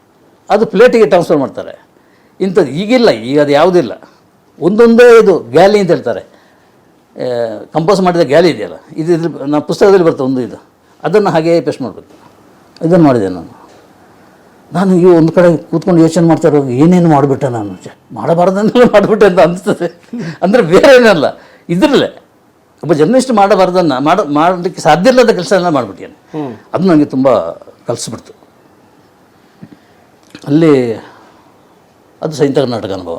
ಅದು ಪ್ಲೇಟಿಗೆ ಟ್ರಾನ್ಸ್ಫರ್ ಮಾಡ್ತಾರೆ. ಇಂಥದ್ದು ಈಗಿಲ್ಲ, ಈಗ ಅದು ಯಾವುದಿಲ್ಲ. ಒಂದೊಂದೇ ಇದು ಗ್ಯಾಲಿ ಅಂತ ಹೇಳ್ತಾರೆ. ಕಂಪೋಸ್ ಮಾಡಿದ ಗ್ಯಾಲಿ ಇದೆಯಲ್ಲ? ಇದು ಇದ್ರ ನಾವು ಪುಸ್ತಕದಲ್ಲಿ ಬರ್ತದೆ ಒಂದು ಇದು. ಅದನ್ನು ಹಾಗೇ ಪೇಸ್ಟ್ ಮಾಡಬೇಕು. ಇದನ್ನು ಮಾಡಿದೆ ನಾನು. ನಾನು ಈ ಒಂದು ಕಡೆ ಕೂತ್ಕೊಂಡು ಯೋಚನೆ ಮಾಡ್ತಾ ಇರೋ ಏನೇನು ಮಾಡಿಬಿಟ್ಟೆ ನಾನು? ಮಾಡಬಾರ್ದನ್ನೆಲ್ಲ ಮಾಡಿಬಿಟ್ಟೆ ಅಂತ ಅನಿಸ್ತದೆ ಅಂದರೆ ಬೇರೆ ಏನಲ್ಲ, ಇದರಲ್ಲೇ. ಒಬ್ಬ ಜರ್ನಲಿಸ್ಟ್ ಮಾಡಬಾರ್ದನ್ನು, ಮಾಡ, ಮಾಡಲಿಕ್ಕೆ ಸಾಧ್ಯ ಇಲ್ಲದ ಕೆಲಸ ಎಲ್ಲ ಮಾಡಿಬಿಟ್ಟೇನೆ ಅದು ನನಗೆ ತುಂಬ ಕಲಿಸ್ಬಿಡ್ತು. ಅಲ್ಲಿ ಅದು ಸಂಯುಕ್ತ ಕರ್ನಾಟಕ ಅನುಭವ.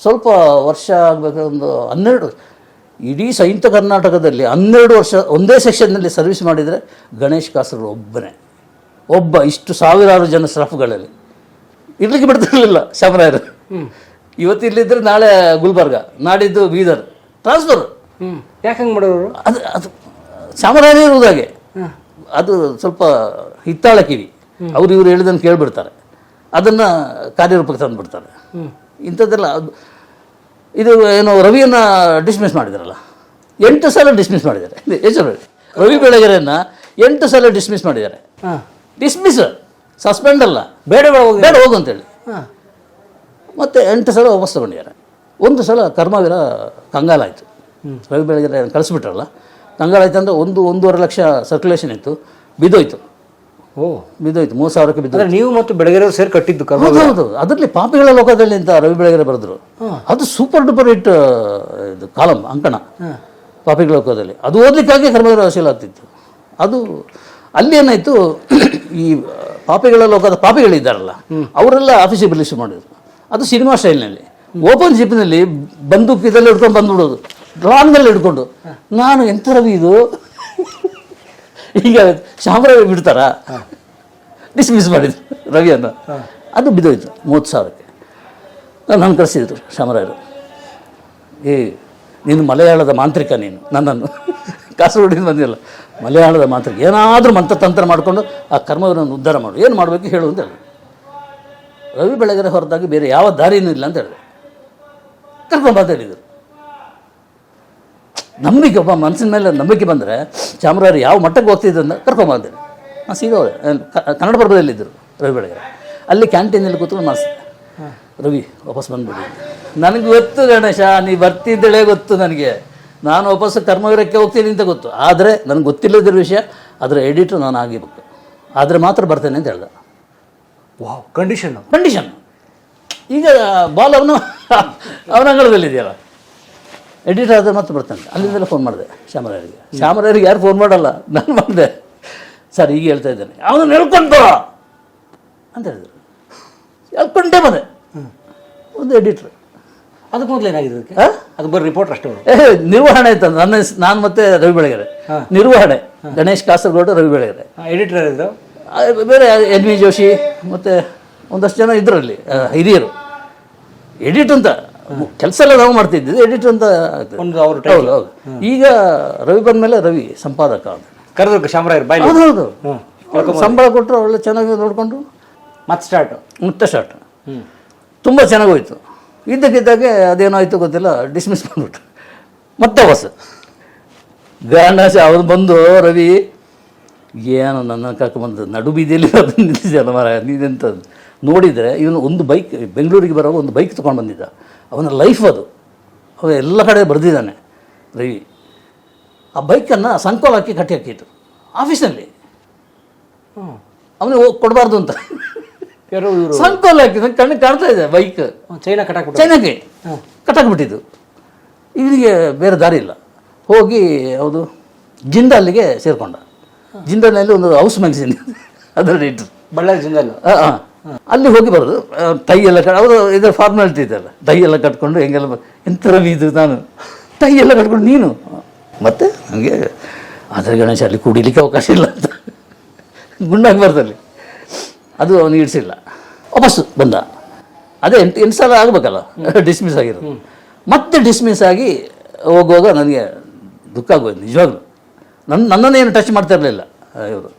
ಸ್ವಲ್ಪ ವರ್ಷ ಆಗಬೇಕಾದ್ರೆ ಒಂದು ಹನ್ನೆರಡು ಇಡೀ ಸಂಯುಕ್ತ ಕರ್ನಾಟಕದಲ್ಲಿ ಹನ್ನೆರಡು ವರ್ಷ ಒಂದೇ ಸೆಕ್ಷನ್ನಲ್ಲಿ ಸರ್ವಿಸ್ ಮಾಡಿದರೆ ಗಣೇಶ್ ಕಾಸರ್ ಒಬ್ಬನೇ. ಒಬ್ಬ ಇಷ್ಟು ಸಾವಿರಾರು ಜನ ಸ್ಟಾಫ್ಗಳಲ್ಲಿ ಇರ್ಲಿಕ್ಕೆ ಬಿಡ್ತಿರ್ಲಿಲ್ಲ ಶಾಮರಾಯರು ಇವತ್ತು ಇಲ್ಲಿದ್ರೆ ನಾಳೆ ಗುಲ್ಬರ್ಗ ನಾಡಿದ್ದು ಬೀದರ್ ಟ್ರಾನ್ಸ್ಫರ್. ಯಾಕೆ ಹಂಗೆ ಮಾಡೋರು? ಅದು ಅದು ಶಾಮರಾಯರೇ ಇರುವುದಾಗೆ. ಅದು ಸ್ವಲ್ಪ ಹಿತ್ತಾಳ ಕಿವಿ ಅವ್ರು ಇವ್ರು ಹೇಳಿದನ್ನು ಕೇಳಿಬಿಡ್ತಾರೆ. ಅದನ್ನು ಕಾರ್ಯರೂಪಕ್ಕೆ ತಂದುಬಿಡ್ತಾರೆ. ಇಂಥದ್ದೆಲ್ಲ ಅದು ಇದು ಏನು ರವಿಯನ್ನು ಡಿಸ್ಮಿಸ್ ಮಾಡಿದಾರಲ್ಲ? ಎಂಟು ಸಲ ಡಿಸ್ಮಿಸ್ ಮಾಡಿದ್ದಾರೆ. ಎಷ್ಟು ರವಿ ರವಿ ಬೆಳಗೆರೆಯನ್ನು ಎಂಟು ಸಲ ಡಿಸ್ಮಿಸ್ ಮಾಡಿದ್ದಾರೆ. ಡಿಸ್ಮಿಸ್ ಸಸ್ಪೆಂಡ್ ಅಲ್ಲ. ಬೇಡ ಬೇಡ ಹೋಗಿ. ಬೇಡ ಹೋಗು ಅಂತೇಳಿ. ಹಾಂ. ಮತ್ತು ಎಂಟು ಸಲ ವಾಪಸ್ ತಗೊಂಡಿದ್ದಾರೆ. ಒಂದು ಸಲ ಕರ್ಮವೀರ ಕಂಗಾಲಾಯಿತು ರವಿ ಬೆಳಗ್ಗೆ ಕಳಿಸ್ಬಿಟ್ರಲ್ಲ. ಕಂಗಾಲಾಯ್ತು ಅಂದರೆ ಒಂದು ಒಂದೂವರೆ ಲಕ್ಷ ಸರ್ಕ್ಯುಲೇಷನ್ ಇತ್ತು. ಬಿದ್ದೋಯ್ತು. ಓ. ಬಿದ್ದೋಯ್ತು. ಮೂರು ಸಾವಿರಕ್ಕೆ ಬಿದ್ದು ನೀವು ಮತ್ತು ಬೆಳಗೆರೆ ಸೇರಿ ಕಟ್ಟಿದ್ದು ಹೌದು ಅದರಲ್ಲಿ ಪಾಪಿಗಳ ಲೋಕದಲ್ಲಿ ಅಂತ ರವಿ ಬೆಳಗೆರೆ ಬರೆದ್ರು. ಅದು ಸೂಪರ್ ಡೂಪರ್ ಹಿಟ್ ಇದು ಕಾಲಮ್ ಅಂಕಣ. ಪಾಪಿಗಳ ಲೋಕದಲ್ಲಿ. ಅದು ಓದಲಿಕ್ಕಾಗಿ ಕರ್ಮವೀರ ವಶೀಲ ಆಗ್ತಿತ್ತು. ಅದು ಅಲ್ಲಿ ಏನಾಯಿತು ಈ ಪಾಪಿಗಳ ಹೋಗೋದ ಪಾಪಿಗಳಿದ್ದಾರಲ್ಲ, ಅವರೆಲ್ಲ ಆಫೀಸಿಗೆ ರಿಲೀಸ್ ಮಾಡಿದ್ರು. ಅದು ಸಿನಿಮಾ ಸ್ಟೈಲ್ನಲ್ಲಿ ಓಪನ್ ಜಿಪ್ನಲ್ಲಿ ಬಂದೂಕ್ ಇದೆಲ್ಲ ಹಿಡ್ಕೊಂಡು ಬಂದ್ಬಿಡೋದು ಲಾಂಗಲ್ಲಿ ಹಿಡ್ಕೊಂಡು. ನಾನು ಎಂಥರವಿ ಇದು? ಈಗ ಶಾಮರಾವಿ ಬಿಡ್ತಾರಾ? ಡಿಸ್ಮಿಸ್ ಮಾಡಿದ್ರು ರವಿಯನ್ನು. ಅದು ಬಿದ್ದೋಯ್ತು, ಮೂವತ್ತು ಸಾವಿರಕ್ಕೆ. ನಾನು ಕಳಿಸಿದ್ರು ಶಾಮರಾಯರು ಏ, ನೀನು ಮಲಯಾಳದ ಮಾಂತ್ರಿಕ ನೀನು, ನನ್ನನ್ನು. ಕಾಸರಗೋಡಿಂದ ಬಂದಿಲ್ಲ ಮಲಯಾಳದ ಮಾತ್ರಕ್ಕೆ ಏನಾದರೂ ಮಂತ್ರತಂತ್ರ ಮಾಡಿಕೊಂಡು ಆ ಕರ್ಮವನ್ನು ಉದ್ಧಾರ ಮಾಡು. ಏನು ಮಾಡಬೇಕು ಹೇಳು ಅಂತ ಹೇಳಿದೆ ರವಿ ಬೆಳಗೆರೆ ಹೊರತಾಗಿ ಬೇರೆ ಯಾವ ದಾರಿನೂ ಇಲ್ಲ ಅಂತ ಹೇಳಿದೆ ಕರ್ಕೊಂಡು ಮಾತಾಡಿದರು ನಂಬಿಕೆ ಒಬ್ಬ ಮನಸ್ಸಿನ ಮೇಲೆ ನಂಬಿಕೆ ಬಂದರೆ ಚಾಮರಾಜರು ಯಾವ ಮಟ್ಟಕ್ಕೆ ಹೋಗ್ತಿದ್ದಂತ ಕರ್ಕೊಂಬಂದೆ ನಾನು ಸೀದಾ ಹೋದೆ ಅಲ್ಲಿ ಕ- ಕನ್ನಡ ಪರ್ವದಲ್ಲಿದ್ದರು ರವಿ ಬೆಳಗೆರೆ ಅಲ್ಲಿ ಕ್ಯಾಂಟೀನಲ್ಲಿ ಕೂತ್ಕೊಂಡು ಮಾಡಿಸಿದೆ ರವಿ ವಾಪಸ್ ಬಂದ್ಬಿಡಿ ನನಗೆ ಗೊತ್ತು ಗಣೇಶ ನೀ ಬರ್ತಿದ್ದಳೆ ಗೊತ್ತು ನನಗೆ. ನಾನು ವಾಪಸ್ ಕರ್ಮವೀರಕ್ಕೆ ಹೋಗ್ತೀನಿ ಅಂತ ಗೊತ್ತು. ಆದರೆ ನನಗೆ ಗೊತ್ತಿಲ್ಲದಿರೋ ವಿಷಯ ಅದರ ಎಡಿಟರ್ ನಾನು ಆಗಿರ್ಬೇಕು. ಆದರೆ ಮಾತ್ರ ಬರ್ತೇನೆ ಅಂತ ಹೇಳ್ದೆ. ವಾವ್ ಕಂಡೀಷನ್ ಕಂಡೀಷನ್ ಈಗ ಬಾಲ್ ಅವನು ಅವನ ಅಂಗಳದಲ್ಲಿದೆಯಲ್ಲ. ಎಡಿಟರ್ ಆದರೆ ಮತ್ತೆ ಬರ್ತಾನೆ. ಅಲ್ಲಿಂದಲೇ ಫೋನ್ ಮಾಡಿದೆ ಶ್ಯಾಮರಾಯರಿಗೆ. ಶ್ಯಾಮರಾಯರಿಗೆ ಯಾರು ಫೋನ್ ಮಾಡಲ್ಲ. ನಾನು ಮಾಡಿದೆ ಸರ್ ಈಗ ಹೇಳ್ತಾ ಇದ್ದಾನೆ. ಅವನು ಹೇಳ್ಕೊಂಡು ಬರೋ ಅಂತ ಹೇಳಿದರು. ಹೇಳ್ಕೊಂಡೇ ಬಂದೆ. ಒಂದು ಎಡಿಟ್ರ್ ಅದಕ್ಕೆ? ಮೊದಲು ಏನಾಗಿದೆ? ಅದು ಬರೀ ರಿಪೋರ್ಟ್ ಅಷ್ಟೇ ನಿರ್ವಹಣೆ ಅಂತ ನನ್ನ ನಾನು ಮತ್ತೆ ರವಿ ಬೆಳಗೆರೆ ನಿರ್ವಹಣೆ. ಗಣೇಶ್ ಕಾಸರಗೋಡು ರವಿ ಬೆಳಗೆರೆ ಎಡಿಟರ್ ಇದ್ರು ಬೇರೆ ಎನ್ ವಿ ಜೋಶಿ ಮತ್ತೆ ಒಂದಷ್ಟು ಜನ ಇದರಲ್ಲಿ ಹಿರಿಯರು. ಎಡಿಟ್ ಅಂತ ಕೆಲಸ ಎಲ್ಲ ನಾವು ಮಾಡ್ತಿದ್ವಿ ಎಡಿಟ್ ಅಂತ ಒಂದು ಅವ್ರ ಹೌದು ಹೌದು. ಈಗ ರವಿ ಬಂದಮೇಲೆ ರವಿ ಸಂಪಾದಕ ಅಂತ. ಕರೆದ್ರು ಶಾಮರಾಯರ್ ಬಾಯ್ಲಿ. ಹೌದು ಹೌದು. ಸಂಬಳ ಕೊಟ್ಟರು ಒಳ್ಳೆ ಚೆನ್ನಾಗಿ ನೋಡಿಕೊಂಡು ಮತ್ತೆ ಸ್ಟಾರ್ಟ್ ಮತ್ತೆ ಸ್ಟಾರ್ಟ್ ತುಂಬ ಚೆನ್ನಾಗಿ ಹೋಯ್ತು. ಇದ್ದಕ್ಕಿದ್ದಾಗೆ ಅದೇನೋ ಆಯಿತು ಗೊತ್ತಿಲ್ಲ ಡಿಸ್ಮಿಸ್ ಮಾಡಿಬಿಟ್ರು. ಮತ್ತೆ ಹೊಸ ಗಣೇಶ ಅವನು ಬಂದು ರವಿ ಏನು ನನ್ನ ಕರ್ಕೊಂಬಂದು ನಡು ಬೀದಿಯಲ್ಲಿ ಅದು ನಿಂತಿದ್ದಲ್ಲ ಮರ ನೀನೆಂತ ನೋಡಿದರೆ ಇವನು ಒಂದು ಬೈಕ್ ಬೆಂಗಳೂರಿಗೆ ಬರೋ ಒಂದು ಬೈಕ್ ತೊಗೊಂಡು ಬಂದಿದ್ದ. ಅವನ ಲೈಫ್ ಅದು. ಅವ ಎಲ್ಲ ಕಡೆ ಬರೆದಿದ್ದಾನೆ. ರವಿ ಆ ಬೈಕನ್ನು ಸಂಕೋಲ್ ಹಾಕಿ ಕಟ್ಟಿ ಹಾಕಿತ್ತು ಆಫೀಸಲ್ಲಿ ಅವನಿಗೆ ಹೋಗಿ ಕೊಡಬಾರ್ದು ಅಂತ. ಯಾರು ಇವರು ಸಂಕೋಲ್ ಹಾಕಿ ನಂಗೆ ಕಣ್ಣಿಗೆ ಕಾಣ್ತಾ ಇದೆ ಬೈಕ್ ಚೈನಾ ಕಟ್ಟಾಕ್ಬಿಟ್ಟು ಚೈನಾಗೆ ಕಟ್ಟಾಕ್ಬಿಟ್ಟಿದ್ದು. ಇವನಿಗೆ ಬೇರೆ ದಾರಿ ಇಲ್ಲ. ಹೋಗಿ ಹೌದು ಜಿಂದಾಲಿಗೆ ಸೇರಿಕೊಂಡ. ಜಿಂದಾಲ್ನಲ್ಲಿ ಒಂದು ಹೌಸ್ ಮ್ಯಾಗಝಿನ್ ಅದರಲ್ಲಿ ಇಟ್ಟರು ಬಳ್ಳಾರಿ ಜಿಂದಾಲ್. ಅಲ್ಲಿ ಹೋಗಿ ಬರೋದು. ಟೈ ಎಲ್ಲ ಕಟ್ ಅವರು ಇದರ ಫಾರ್ಮಾಲಿಟಿ ಇದೆಯಲ್ಲ ಟೈ ಎಲ್ಲ ಕಟ್ಕೊಂಡು ಹೆಂಗೆಲ್ಲ ಎಂಥ ರವಿ ಇದು ನಾನು? ಟೈ ಎಲ್ಲ ಕಟ್ಕೊಂಡು ನೀನು? ಮತ್ತೆ ನನಗೆ ಆದರೆ ಗಣೇಶ ಅಲ್ಲಿ ಕುಡಿಲಿಕ್ಕೆ ಅವಕಾಶ ಇಲ್ಲ ಅಂತ. ಗುಂಡಾಗಿ ಬರ್ತಲ್ಲಿ ಅದು ಅವನಿಗೆ ಇಡಿಸಿಲ್ಲ. ವಾಪಸ್ಸು ಬಂದ. ಅದೇ ಎಂಟು ಎಂಟು ಸಲ ಆಗಬೇಕಲ್ಲ? ಡಿಸ್ಮಿಸ್ ಆಗಿರೋದು. ಮತ್ತೆ ಡಿಸ್ಮಿಸ್ ಆಗಿ ಹೋಗುವಾಗ ನನಗೆ ದುಃಖ ಆಗೋದು ನಿಜವಾಗ್ಲೂ. ನನ್ನ ನನ್ನನ್ನೇನು ಟಚ್ ಮಾಡ್ತಾ ಇರಲಿಲ್ಲ. ಇವರು.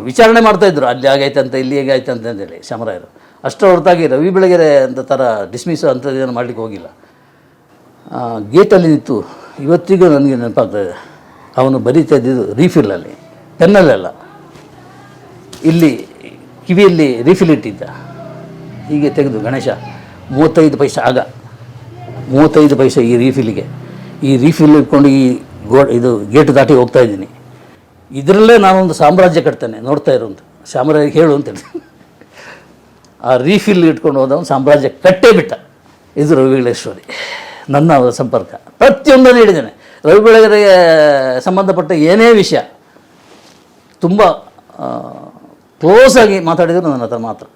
ವಿಚಾರಣೆ ಮಾಡ್ತಾ ಇದ್ರು. ಅಲ್ಲಿ ಆಗೈತೆ ಅಂತ ಇಲ್ಲಿ ಹೇಗಾಯ್ತು ಅಂತ ಅಂತೇಳಿ ಶಮರಾಯರು ಅಷ್ಟು ಹೊರತಾಗಿ ರವಿ ಬೆಳಗೆರೆ ಅಂತ ಥರ ಡಿಸ್ಮಿಸ್ ಅಂಥದ್ದೇನು ಮಾಡಲಿಕ್ಕೆ ಹೋಗಿಲ್ಲ. ಗೇಟಲ್ಲಿ ನಿಂತು ಇವತ್ತಿಗೂ ನನಗೆ ನೆನಪಾಗ್ತದೆ ಅವನು ಬರೀತಾ ಇದ್ದಿದ್ದು ರೀಫಿಲ್ಲಲ್ಲಿ ಪೆನ್ನಲ್ಲೆಲ್ಲ ಇಲ್ಲಿ ಕಿವಿಯಲ್ಲಿ ರೀಫಿಲ್ ಇಟ್ಟಿದ್ದ. ಹೀಗೆ ತೆಗೆದು ಗಣೇಶ, ಮೂವತ್ತೈದು ಪೈಸೆ ಆಗ, ಮೂವತ್ತೈದು ಪೈಸೆ ಈ ರೀಫಿಲಿಗೆ ಈ ರೀಫಿಲ್ ಇಟ್ಕೊಂಡು ಈ ಗೋ ಇದು ಗೇಟ್ ದಾಟಿ ಹೋಗ್ತಾ ಇದ್ದೀನಿ. ಇದರಲ್ಲೇ ನಾನೊಂದು ಸಾಮ್ರಾಜ್ಯ ಕಟ್ತೇನೆ, ನೋಡ್ತಾ ಇರೋದು ಸಾಮ್ರಾಜ್ಯ ಹೇಳು ಅಂತೇಳಿ ಆ ರೀಫಿಲ್ ಇಟ್ಕೊಂಡು ಹೋದ ಒಂದು ಸಾಮ್ರಾಜ್ಯ ಕಟ್ಟೇ ಬಿಟ್ಟ. ಇದು ರವಿಗಳೇಶ್ವರಿ ನನ್ನ ಅವರ ಸಂಪರ್ಕ. ಪ್ರತಿಯೊಂದನ್ನು ಹೇಳಿದ್ದೇನೆ ರವಿ ಬೆಳಗೆರೆಗೆ ಸಂಬಂಧಪಟ್ಟ ಏನೇ ವಿಷಯ, ತುಂಬ ಕ್ಲೋಸ್ ಆಗಿ ಮಾತಾಡಿದರು ನನ್ನ ಹತ್ರ ಮಾತ್ರ.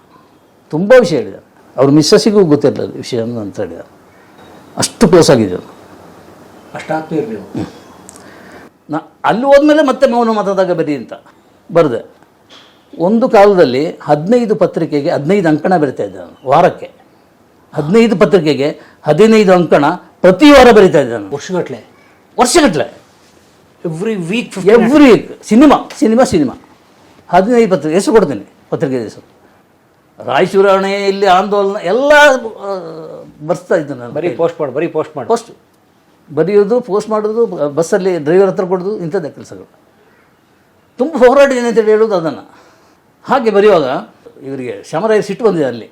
ತುಂಬ ವಿಷಯ ಹೇಳಿದ್ದಾರೆ. ಅವ್ರ ಮಿಸ್ಸಸ್ಸಿಗೂ ಗೊತ್ತಿರಲಿಲ್ಲ ವಿಷಯ ಅಂತ ಹೇಳಿದ್ದಾರೆ. ಅಷ್ಟು ಕ್ಲೋಸ್ ಆಗಿದ್ದರು ಅಷ್ಟಾಗ್ತೂ ಇರಲಿ ನಾ ಅಲ್ಲಿ ಹೋದ್ಮೇಲೆ ಮತ್ತೆ ಮೌನ ಮಾತಾದಾಗ ಬರಿ ಅಂತ ಬರೆದೆ. ಒಂದು ಕಾಲದಲ್ಲಿ ಹದಿನೈದು ಪತ್ರಿಕೆಗೆ ಹದಿನೈದು ಅಂಕಣ ಬರಿತಾ ಇದ್ದೆ ನಾನು ವಾರಕ್ಕೆ. ಹದಿನೈದು ಪತ್ರಿಕೆಗೆ ಹದಿನೈದು ಅಂಕಣ ಪ್ರತಿ ವಾರ ಬರಿತಾ ಇದ್ದೆ ನಾನು. ವರ್ಷಗಟ್ಟಲೆ ವರ್ಷಗಟ್ಟಲೆ every week every week cinema cinema cinema. ಹದಿನೈದು ಪತ್ರಿಕೆ ಹೆಸರು ಕೊಡ್ತೀನಿ ಪತ್ರಿಕೆ ಹೆಸರು. ರಾಯಚೂರಾಣೆ ಇಲ್ಲಿ ಆಂದೋಲನ ಎಲ್ಲ ಬರ್ತಾ ಬರ್ಸ್ತಾ ಇದ್ದೆ ನಾನು ಬರೀ ಪೋಸ್ಟ್ ಮಾಡಿ ಬರೀ ಪೋಸ್ಟ್ ಮಾಡು. ಪೋಸ್ಟ್ ಬರೆಯೋದು ಪೋಸ್ಟ್ ಮಾಡೋದು ಬಸ್ಸಲ್ಲಿ ಡ್ರೈವರ್ ಹತ್ರ ಕೊಡೋದು ಇಂಥದ್ದೇ ಕೆಲಸಗಳು. ತುಂಬ ಹೋರಾಡಿದ್ದೀನಿ ಅಂತೇಳಿ ಹೇಳೋದು ಅದನ್ನು. ಹಾಗೆ ಬರೆಯುವಾಗ ಇವರಿಗೆ ಶಮರಾಯ ಸಿಟ್ಟು ಬಂದಿದೆ ಅಲ್ಲಿ.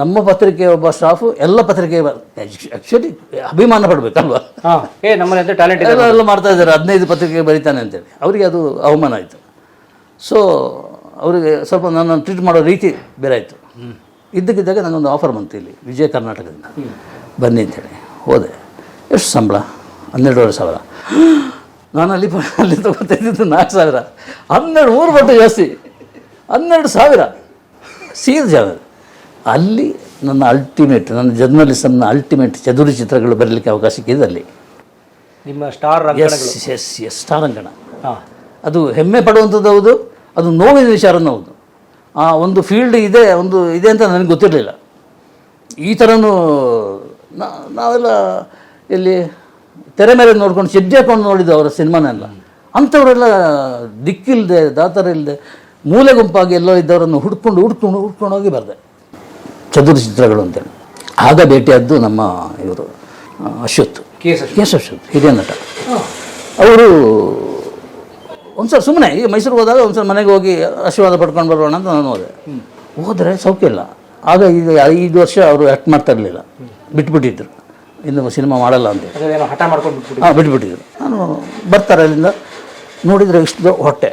ನಮ್ಮ ಪತ್ರಿಕೆ ಒಬ್ಬ ಸ್ಟಾಫು ಎಲ್ಲ ಪತ್ರಿಕೆ ಆ್ಯಕ್ಚುಲಿ ಅಭಿಮಾನ ಪಡಬೇಕಲ್ವಾ? ಹಾಂ ಏ ನಮ್ಮಲ್ಲಿ ಟ್ಯಾಲೆಂಟ್ ಎಲ್ಲ ಮಾಡ್ತಾ ಇದ್ದಾರೆ ಹದಿನೈದು ಪತ್ರಿಕೆ ಬರೀತಾನೆ ಅಂತೇಳಿ. ಅವರಿಗೆ ಅದು ಅವಮಾನ ಆಯಿತು. ಸೊ ಅವರಿಗೆ ಸ್ವಲ್ಪ ನನ್ನನ್ನು ಟ್ರೀಟ್ ಮಾಡೋ ರೀತಿ ಬೇರೆ ಆಯಿತು. ಇದ್ದಕ್ಕಿದ್ದಾಗ ನನಗೊಂದು ಆಫರ್ ಬಂತು ಇಲ್ಲಿ ವಿಜಯ ಕರ್ನಾಟಕದಿಂದ. ಬನ್ನಿ ಅಂತೇಳಿ ಹೋದೆ. ಎಷ್ಟು ಸಂಬಳ? ಹನ್ನೆರಡುವರೆ ಸಾವಿರ. ನಾನು ಅಲ್ಲಿ ಅಲ್ಲಿ ತಗೋತಿದ್ದು ನಾಲ್ಕು ಸಾವಿರ. ಹನ್ನೆರಡು ಮೂರು ಪಟ್ಟು ಜಾಸ್ತಿ. ಹನ್ನೆರಡು ಸಾವಿರ. ಸೀದ ಜಾಗ. ಅಲ್ಲಿ ನನ್ನ ಅಲ್ಟಿಮೇಟ್ ನನ್ನ ಜರ್ನಲಿಸಮ್ನ ಅಲ್ಟಿಮೇಟ್ ಚದುರಿ ಚಿತ್ರಗಳು ಬರಲಿಕ್ಕೆ ಅವಕಾಶ ಸಿಕ್ಕಿದೆ ಅಲ್ಲಿ. ನಿಮ್ಮ ಸ್ಟಾರ್ ಎಸ್ ಎಸ್ ಎಸ್ ಸ್ಟಾರಂಗಣ ಹಾಂ. ಅದು ಹೆಮ್ಮೆ ಪಡುವಂಥದ್ದು ಹೌದು. ಅದು ನೋವಿನ ವಿಚಾರನೂ ಹೌದು ಆ ಒಂದು ಫೀಲ್ಡ್ ಇದೆ ಒಂದು ಇದೆ ಅಂತ ನನಗೆ ಗೊತ್ತಿರಲಿಲ್ಲ. ಈ ಥರನೂ ನಾವೆಲ್ಲ ಇಲ್ಲಿ ತೆರೆ ಮೇಲೆ ನೋಡ್ಕೊಂಡು ಚೆಡ್ಡಿ ಹಾಕೊಂಡು ನೋಡಿದ್ದು ಅವರ ಸಿನಿಮಾನೆಲ್ಲ. ಅಂಥವರೆಲ್ಲ ದಿಕ್ಕಿಲ್ಲದೆ ದಾತರ ಇಲ್ಲದೆ ಮೂಲೆ ಗುಂಪಾಗಿ ಎಲ್ಲೋ ಇದ್ದವರನ್ನು ಹುಡ್ಕೊಂಡು ಹುಡ್ಕೊಂಡು ಹುಡ್ಕೊಂಡು ಹೋಗಿ ಬರದೆ. ಚದುರ ಚಿತ್ರಗಳು ಅಂತೇಳಿ. ಆಗ ಭೇಟಿಯಾದ್ದು ನಮ್ಮ ಇವರು ಅಶ್ವತ್ ಕೆ ಎಸ್ ಅಶ್ವತ್ ಹಿರಿಯ ನಟ. ಅವರು ಒಂದ್ಸಲ ಸುಮ್ಮನೆ ಈಗ ಮೈಸೂರಿಗೆ ಹೋದಾಗ ಒಂದ್ಸಲ ಮನೆಗೆ ಹೋಗಿ ಆಶೀರ್ವಾದ ಪಡ್ಕೊಂಡು ಬರೋಣ ಅಂತ ನಾನು ಹೋದೆ. ಹೋದರೆ ಸೌಖ್ಯ ಇಲ್ಲ. ಆಗ ಈಗ ಐದು ವರ್ಷ ಅವರು ಆ್ಯಕ್ಟ್ ಮಾಡ್ತಾ ಇರಲಿಲ್ಲ. ಬಿಟ್ಬಿಟ್ಟಿದ್ರು. ಇನ್ನು ಸಿನಿಮಾ ಮಾಡಲ್ಲ ಅಂತ. ಹಠ ಮಾಡ್ಕೊಂಡು ಹಾಂ ಬಿಟ್ಬಿಟ್ಟಿದ್ರು. ನಾನು ಬರ್ತಾರೆ ಅಲ್ಲಿಂದ. ನೋಡಿದರೆ ಇಷ್ಟು ಹೊಟ್ಟೆ.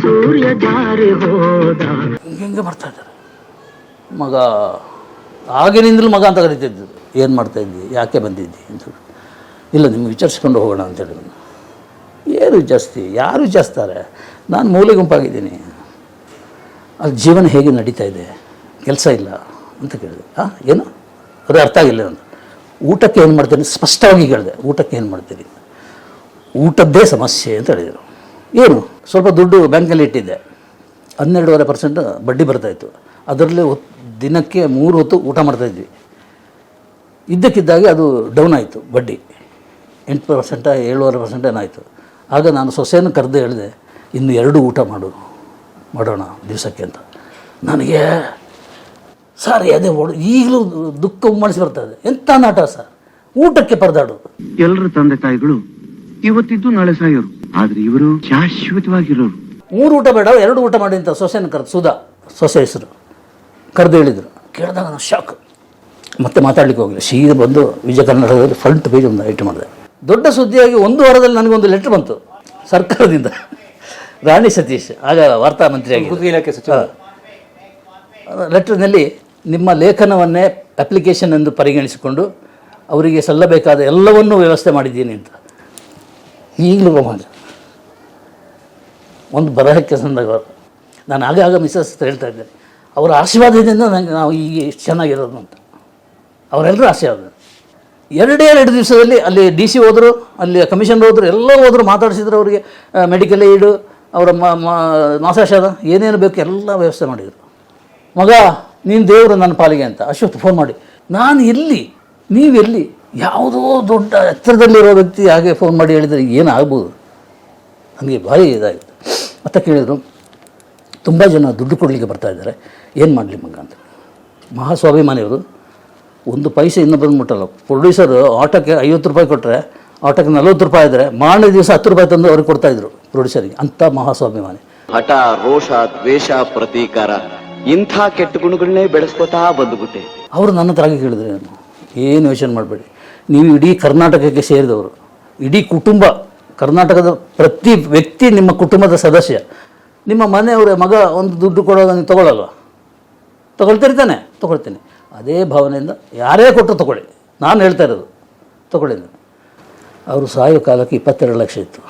ಸೂರ್ಯ ಜಾರಿ ಹೋದ. ಹಿಂಗೆ ಹಿಂಗೆ ಬರ್ತಾ ಇದ್ದಾರೆ. ಮಗ ಆಗಿನಿಂದಲೂ ಮಗ ಅಂತ ಕರಿತಿದ್ದು. ಏನು ಮಾಡ್ತಾ ಇದ್ದಿ? ಯಾಕೆ ಬಂದಿದ್ದಿ? ಅಂತ. ಇಲ್ಲ ನಿಮ್ಗೆ ವಿಚಾರಿಸ್ಕೊಂಡು ಹೋಗೋಣ ಅಂತ ನಾನು ಏನು ಜಾಸ್ತಿ? ಯಾರು ಜಾಸ್ತಾರೆ? ನಾನು ಮೂಲೆ ಗುಂಪಾಗಿದ್ದೀನಿ. ಅಲ್ಲಿ ಜೀವನ ಹೇಗೆ ನಡೀತಾ ಇದೆ? ಕೆಲಸ ಇಲ್ಲ ಅಂತ ಕೇಳಿದೆ. ಹಾಂ ಏನು? ಅದು ಅರ್ಥ ಆಗಿಲ್ಲ ಅಂತ ಊಟಕ್ಕೆ ಏನು ಮಾಡ್ತೀನಿ ಸ್ಪಷ್ಟವಾಗಿ ಕೇಳಿದೆ. ಊಟಕ್ಕೆ ಏನು ಮಾಡ್ತೀನಿ ಊಟದ್ದೇ ಸಮಸ್ಯೆ ಅಂತ ಹೇಳಿದರು. ಏನು? ಸ್ವಲ್ಪ ದುಡ್ಡು ಬ್ಯಾಂಕಲ್ಲಿ ಇಟ್ಟಿದ್ದೆ. ಹನ್ನೆರಡೂವರೆ ಪರ್ಸೆಂಟ್ ಬಡ್ಡಿ ಬರ್ತಾಯಿತ್ತು ಅದರಲ್ಲಿ ದಿನಕ್ಕೆ ಮೂರು ಹೊತ್ತು ಊಟ ಮಾಡ್ತಾಯಿದ್ವಿ ಇದ್ದಕ್ಕಿದ್ದಾಗೆ ಅದು ಡೌನ್ ಆಯಿತು ಬಡ್ಡಿ. ಎಂಟು ಪರ್ಸೆಂಟ, ಏಳುವರೆ ಪರ್ಸೆಂಟ್ ಏನಾಯಿತು. ಆಗ ನಾನು ಸೊಸೆಯನ್ನು ಕರೆದು ಹೇಳಿದೆ ಇನ್ನು ಎರಡು ಊಟ ಮಾಡು ಮಾಡೋಣ ದಿವಸಕ್ಕೆ ಅಂತ. ನನಗೆ ಸರ್ ಅದೇ ಓಡು ಈಗಲೂ ದುಃಖ ಉಮ್ಮಳಿಸಿ ಬರ್ತದೆ ಎಂಥ ನಾಟ ಸರ್? ಊಟಕ್ಕೆ ಪರದಾಡು. ಎಲ್ಲರ ತಂದೆ ತಾಯಿಗಳು ಇವತ್ತಿದ್ದು ನಾಳೆ ಸಾಯೋರು ಆದ್ರೆ ಇವರು ಶಾಶ್ವತವಾಗಿರೋರು. ಮೂರು ಊಟ ಬೇಡ ಎರಡು ಊಟ ಮಾಡಿ ಅಂತ ಸೊಸೆಯನ್ನು ಕರೆದು ಸುಧಾ ಸೊಸೆ ಹೆಸರು ಕರೆದು ಹೇಳಿದರು. ಕೇಳಿದಾಗ ನಾನು ಶಾಕ್ ಮತ್ತೆ ಮಾತಾಡ್ಲಿಕ್ಕೆ ಹೋಗಲಿಲ್ಲ ಸೀದಾ ಬಂದು ವಿಜಯ ಕರ್ನಾಟಕದಲ್ಲಿ ಫ್ರಂಟ್ ಪೇಜ್ ಒಂದು ಐಟಮ್ ಮಾಡಿದೆ. ದೊಡ್ಡ ಸುದ್ದಿಯಾಗಿ ಒಂದು ವಾರದಲ್ಲಿ ನನಗೊಂದು ಲೆಟ್ರ್ ಬಂತು. ಸರ್ಕಾರದಿಂದ. ರಾಣಿ ಸತೀಶ್ ಆಗ ವಾರ್ತಾ ಮಂತ್ರಿಯಾಗಿ. ಇಲಾಖೆ ಸಚಿವ. ಲೆಟ್ರ್ನಲ್ಲಿ ನಿಮ್ಮ ಲೇಖನವನ್ನೇ ಅಪ್ಲಿಕೇಶನ್ ಎಂದು ಪರಿಗಣಿಸಿಕೊಂಡು ಅವರಿಗೆ ಸಲ್ಲಬೇಕಾದ ಎಲ್ಲವನ್ನೂ ವ್ಯವಸ್ಥೆ ಮಾಡಿದ್ದೀನಿ ಅಂತ. ಈಗಲೂ ರೋಮಾಂಚ ಒಂದು ಬರಹಕ್ಕೆ ಸಂದಾಗ ನಾನು ಆಗಾಗ ಮಿಸಸ್ ಅಂತ ಹೇಳ್ತಾ ಇದ್ದೇನೆ. ಅವರ ಆಶೀರ್ವಾದದಿಂದ ನನಗೆ ನಾವು ಈಗ ಇಷ್ಟು ಚೆನ್ನಾಗಿರೋದು ಅಂತ. ಅವರೆಲ್ಲರೂ ಆಶೀರ್ವಾದ. ಎರಡೇ ಎರಡು ದಿವಸದಲ್ಲಿ ಅಲ್ಲಿ ಡಿ ಸಿ ಹೋದರು, ಅಲ್ಲಿ ಕಮಿಷನ್ ಹೋದರು ಎಲ್ಲ ಹೋದರು ಮಾತಾಡಿಸಿದ್ರು ಅವರಿಗೆ ಮೆಡಿಕಲ್ ಏಡು ಅವರ ಮಾಸಾಶಾದ, ಏನೇನು ಬೇಕು ಎಲ್ಲ ವ್ಯವಸ್ಥೆ ಮಾಡಿದರು. ಮಗ, ನೀನು ದೇವರು ನನ್ನ ಪಾಲಿಗೆ ಅಂತ ಅಶ್ವತ್ ಫೋನ್ ಮಾಡಿ, ನಾನು ಎಲ್ಲಿ? ನೀವೆಲ್ಲಿ ಯಾವುದೋ ದೊಡ್ಡ ಎತ್ತರದಲ್ಲಿರೋ ವ್ಯಕ್ತಿ ಹಾಗೆ ಫೋನ್ ಮಾಡಿ ಹೇಳಿದರೆ ಏನಾಗ್ಬೋದು? ನನಗೆ ಭಾರಿ ಇದಾಗಿತ್ತು ಮತ್ತೆ ಕೇಳಿದರು, ತುಂಬ ಜನ ದುಡ್ಡು ಕೊಡಲಿಕ್ಕೆ ಬರ್ತಾ ಇದ್ದಾರೆ, ಏನು ಮಾಡಲಿ ಮಗ? ಅಂತ. ಮಹಾಸ್ವಾಭಿಮಾನಿಯವರು ಒಂದು ಪೈಸೆ ಇನ್ನೂ ಬಂದು ಮುಟ್ಟಲ್ಲ. ಪ್ರೊಡ್ಯೂಸರು ಆಟೋಕ್ಕೆ ಐವತ್ತು ರೂಪಾಯಿ ಕೊಟ್ಟರೆ ಆಟೋಕ್ಕೆ ನಲ್ವತ್ತು ರೂಪಾಯಿ ಆದರೆ ಮಾರನೇ ದಿವಸ ಹತ್ತು ರೂಪಾಯಿ ತಂದು ಅವ್ರಿಗೆ ಕೊಡ್ತಾಯಿದ್ರು ಪ್ರೊಡ್ಯೂಸರಿಗೆ ಅಂಥ ಮಹಾಸ್ವಾಭಿಮಾನಿ. ಹಠ ರೋಷ ದ್ವೇಷ ಪ್ರತೀಕಾರ ಇಂಥ ಕೆಟ್ಟ ಗುಣಗಳನ್ನೇ ಬೆಳೆಸ್ಕೊತಾ ಬಂದ್ಬಿಟ್ಟೆ ಅವರು ನನ್ನ ಹತ್ರ ಕೇಳಿದ್ರೆ ಕೇಳಿದ್ರು ಏನು? ಏನು ಯೋಚನೆ ಮಾಡಬೇಡಿ. ನೀವು ಇಡೀ ಕರ್ನಾಟಕಕ್ಕೆ ಸೇರಿದವರು ಇಡೀ ಕುಟುಂಬ ಕರ್ನಾಟಕದ ಪ್ರತಿ ವ್ಯಕ್ತಿ ನಿಮ್ಮ ಕುಟುಂಬದ ಸದಸ್ಯ ನಿಮ್ಮ ಮನೆಯವರ ಮಗ ಒಂದು ದುಡ್ಡು ಕೊಡೋದು ನನಗೆ ತೊಗೊಳ್ಳಲ್ವ ತೊಗೊಳ್ತಿರ್ತಾನೆ ತೊಗೊಳ್ತೀನಿ. ಅದೇ ಭಾವನೆಯಿಂದ ಯಾರೇ ಕೊಟ್ಟರು ತೊಗೊಳ್ಳಿ. ನಾನು ಹೇಳ್ತಾ ಇರೋದು, ತೊಗೊಳ್ಳಿ ಅವರು ಸಾಯೋ ಕಾಲಕ್ಕೆ ಇಪ್ಪತ್ತೆರಡು ಲಕ್ಷ ಇತ್ತು.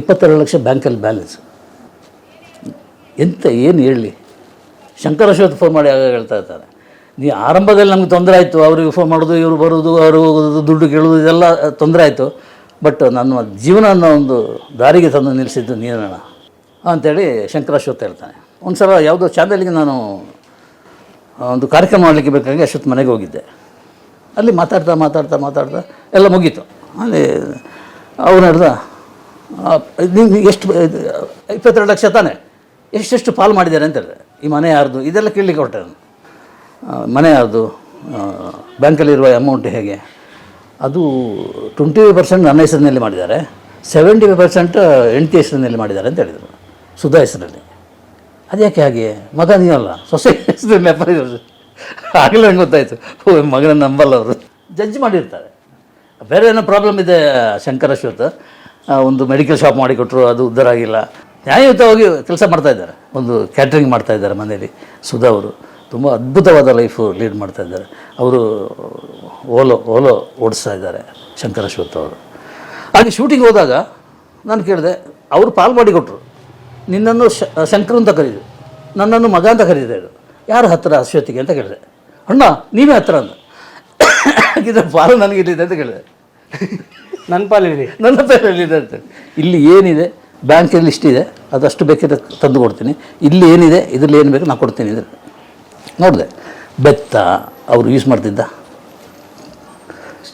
ಇಪ್ಪತ್ತೆರಡು ಲಕ್ಷ ಬ್ಯಾಂಕಲ್ಲಿ ಬ್ಯಾಲೆನ್ಸ್. ಎಂತ ಏನು ಹೇಳಲಿ ಶಂಕರ ಅಶ್ವಥ್ ಫೋನ್ ಮಾಡಿ ಆಗ ಹೇಳ್ತಾ ಇರ್ತಾರೆ. ನೀ ಆರಂಭದಲ್ಲಿ ನಮ್ಗೆ ತೊಂದರೆ ಆಯಿತು, ಅವ್ರಿಗೆ ಫೋನ್ ಮಾಡೋದು, ಇವರು ಬರೋದು, ಅವರು ಹೋಗೋದು, ದುಡ್ಡು ಕೇಳೋದು, ಇದೆಲ್ಲ ತೊಂದರೆ ಆಯಿತು. ಬಟ್ ನನ್ನ ಜೀವನ ಅನ್ನೋ ಒಂದು ದಾರಿಗೆ ತಂದು ನಿಲ್ಲಿಸಿದ್ದು ನೀರಣ್ಣ ಅಂತೇಳಿ ಶಂಕರ ಅಶ್ವತ್ ಹೇಳ್ತಾನೆ. ಒಂದು ಸಲ ಯಾವುದೋ ಚಾನಲ್ಗೆ ನಾನು ಒಂದು ಕಾರ್ಯಕ್ರಮ ಮಾಡಲಿಕ್ಕೆ ಬೇಕಾಗಿ ಅಷ್ಟೊತ್ತು ಮನೆಗೆ ಹೋಗಿದ್ದೆ. ಅಲ್ಲಿ ಮಾತಾಡ್ತಾ ಮಾತಾಡ್ತಾ ಮಾತಾಡ್ತಾ ಎಲ್ಲ ಮುಗೀತು. ಅಲ್ಲಿ ಅವ್ರು ಹೇಳ್ದ ನೀವು ಎಷ್ಟು, ಇಪ್ಪತ್ತೆರಡು ಲಕ್ಷ ತಾನೆ, ಎಷ್ಟೆಷ್ಟು ಪಾಲು ಮಾಡಿದ್ದಾರೆ ಅಂತ ಹೇಳಿದೆ. ಈ ಮನೆ ಯಾರ್ದು? ಇದೆಲ್ಲ ಕೇಳಲಿಕ್ಕೆ ಹೊರಟೆ ನಾನು. ಮನೆ ಯಾರ್ದು? ಬ್ಯಾಂಕಲ್ಲಿರುವ ಅಮೌಂಟ್ ಹೇಗೆ? ಅದು ಟ್ವೆಂಟಿ ಪರ್ಸೆಂಟ್ ನನ್ನ ಹೆಸರಿನಲ್ಲಿ ಮಾಡಿದ್ದಾರೆ. ಸೆವೆಂಟಿ ಫೈವ್ ಪರ್ಸೆಂಟ್ ಹೆಂಡತಿ ಹೆಸರಿನಲ್ಲಿ ಮಾಡಿದ್ದಾರೆ ಅಂತ ಹೇಳಿದರು. ಸುಧಾ ಹೆಸರಲ್ಲಿ. ಅದ್ಯಾಕೆ ಹಾಗೆ? ಮಗ ನೀವಲ್ಲ ಇರೋದು ಆಗಲೇ ನಂಗೆ ಗೊತ್ತಾಯಿತು. ಮಗನ ನಂಬಲ್ಲ ಅವರು. ಜಡ್ಜ್ ಮಾಡಿರ್ತಾರೆ. ಬೇರೆ ಏನೋ ಪ್ರಾಬ್ಲಮ್ ಇದೆ, ಶಂಕರ್ ಅಶ್ವತ್ ಒಂದು ಮೆಡಿಕಲ್ ಶಾಪ್ ಮಾಡಿಕೊಟ್ರು, ಅದು ಉದ್ಧಾರ ಆಗಿಲ್ಲ. ನ್ಯಾಯಯುತವಾಗಿ ಕೆಲಸ ಮಾಡ್ತಾ ಇದ್ದಾರೆ. ಒಂದು ಕ್ಯಾಟ್ರಿಂಗ್ ಮಾಡ್ತಾ ಇದ್ದಾರೆ ಮನೆಯಲ್ಲಿ ಸುಧಾ ಅವರು. ತುಂಬ ಅದ್ಭುತವಾದ ಲೈಫು ಲೀಡ್ ಮಾಡ್ತಾ ಇದ್ದಾರೆ. ಅವರು, ಓಲೋ ಓಲೋ ಓಡಿಸ್ತಾ ಇದ್ದಾರೆ, ಶಂಕರ್ ಅಶ್ವತ್ ಅವರು. ಹಾಗೆ ಶೂಟಿಂಗ್ ಹೋದಾಗ ನಾನು ಕೇಳಿದೆ, ಅವರು ಪಾಲ್ ಮಾಡಿಕೊಟ್ರು ನಿನ್ನನ್ನು ಶ ಶಂಕರ್ ಅಂತ ಕರೀದು ನನ್ನನ್ನು ಮಗ ಅಂತ ಕರೀತಾರೆ ಯಾರು ಹತ್ತಿರ ಅಶ್ವತಿಗೆ ಅಂತ ಕೇಳಿದೆ. ಅಣ್ಣ ನೀವೇ ಹತ್ತಿರ ಅಂತ ಹಾಗಿದ್ರೆ ಪಾಲು ನನಗಿಲ್ಲಿದೆ ಅಂತ ಕೇಳಿದೆ. ನನ್ನ ಪಾಲಿದೆ ನನ್ನ ಪೇರಲ್ಲಿದೆ ಅಂತ. ಇಲ್ಲಿ ಏನಿದೆ? ಬ್ಯಾಂಕಲ್ಲಿ ಇಷ್ಟಿದೆ ಅದಷ್ಟು ಬೇಕಿದ್ರೆ ತಂದು ಕೊಡ್ತೀನಿ. ಇಲ್ಲಿ ಏನಿದೆ? ಇದರಲ್ಲಿ ಏನು ಬೇಕು ನಾನು ಕೊಡ್ತೀನಿ ಇದ್ರೆ. ನೋಡಿದೆ. ಬೆತ್ತ ಅವರು ಯೂಸ್ ಮಾಡ್ತಿದ್ದ.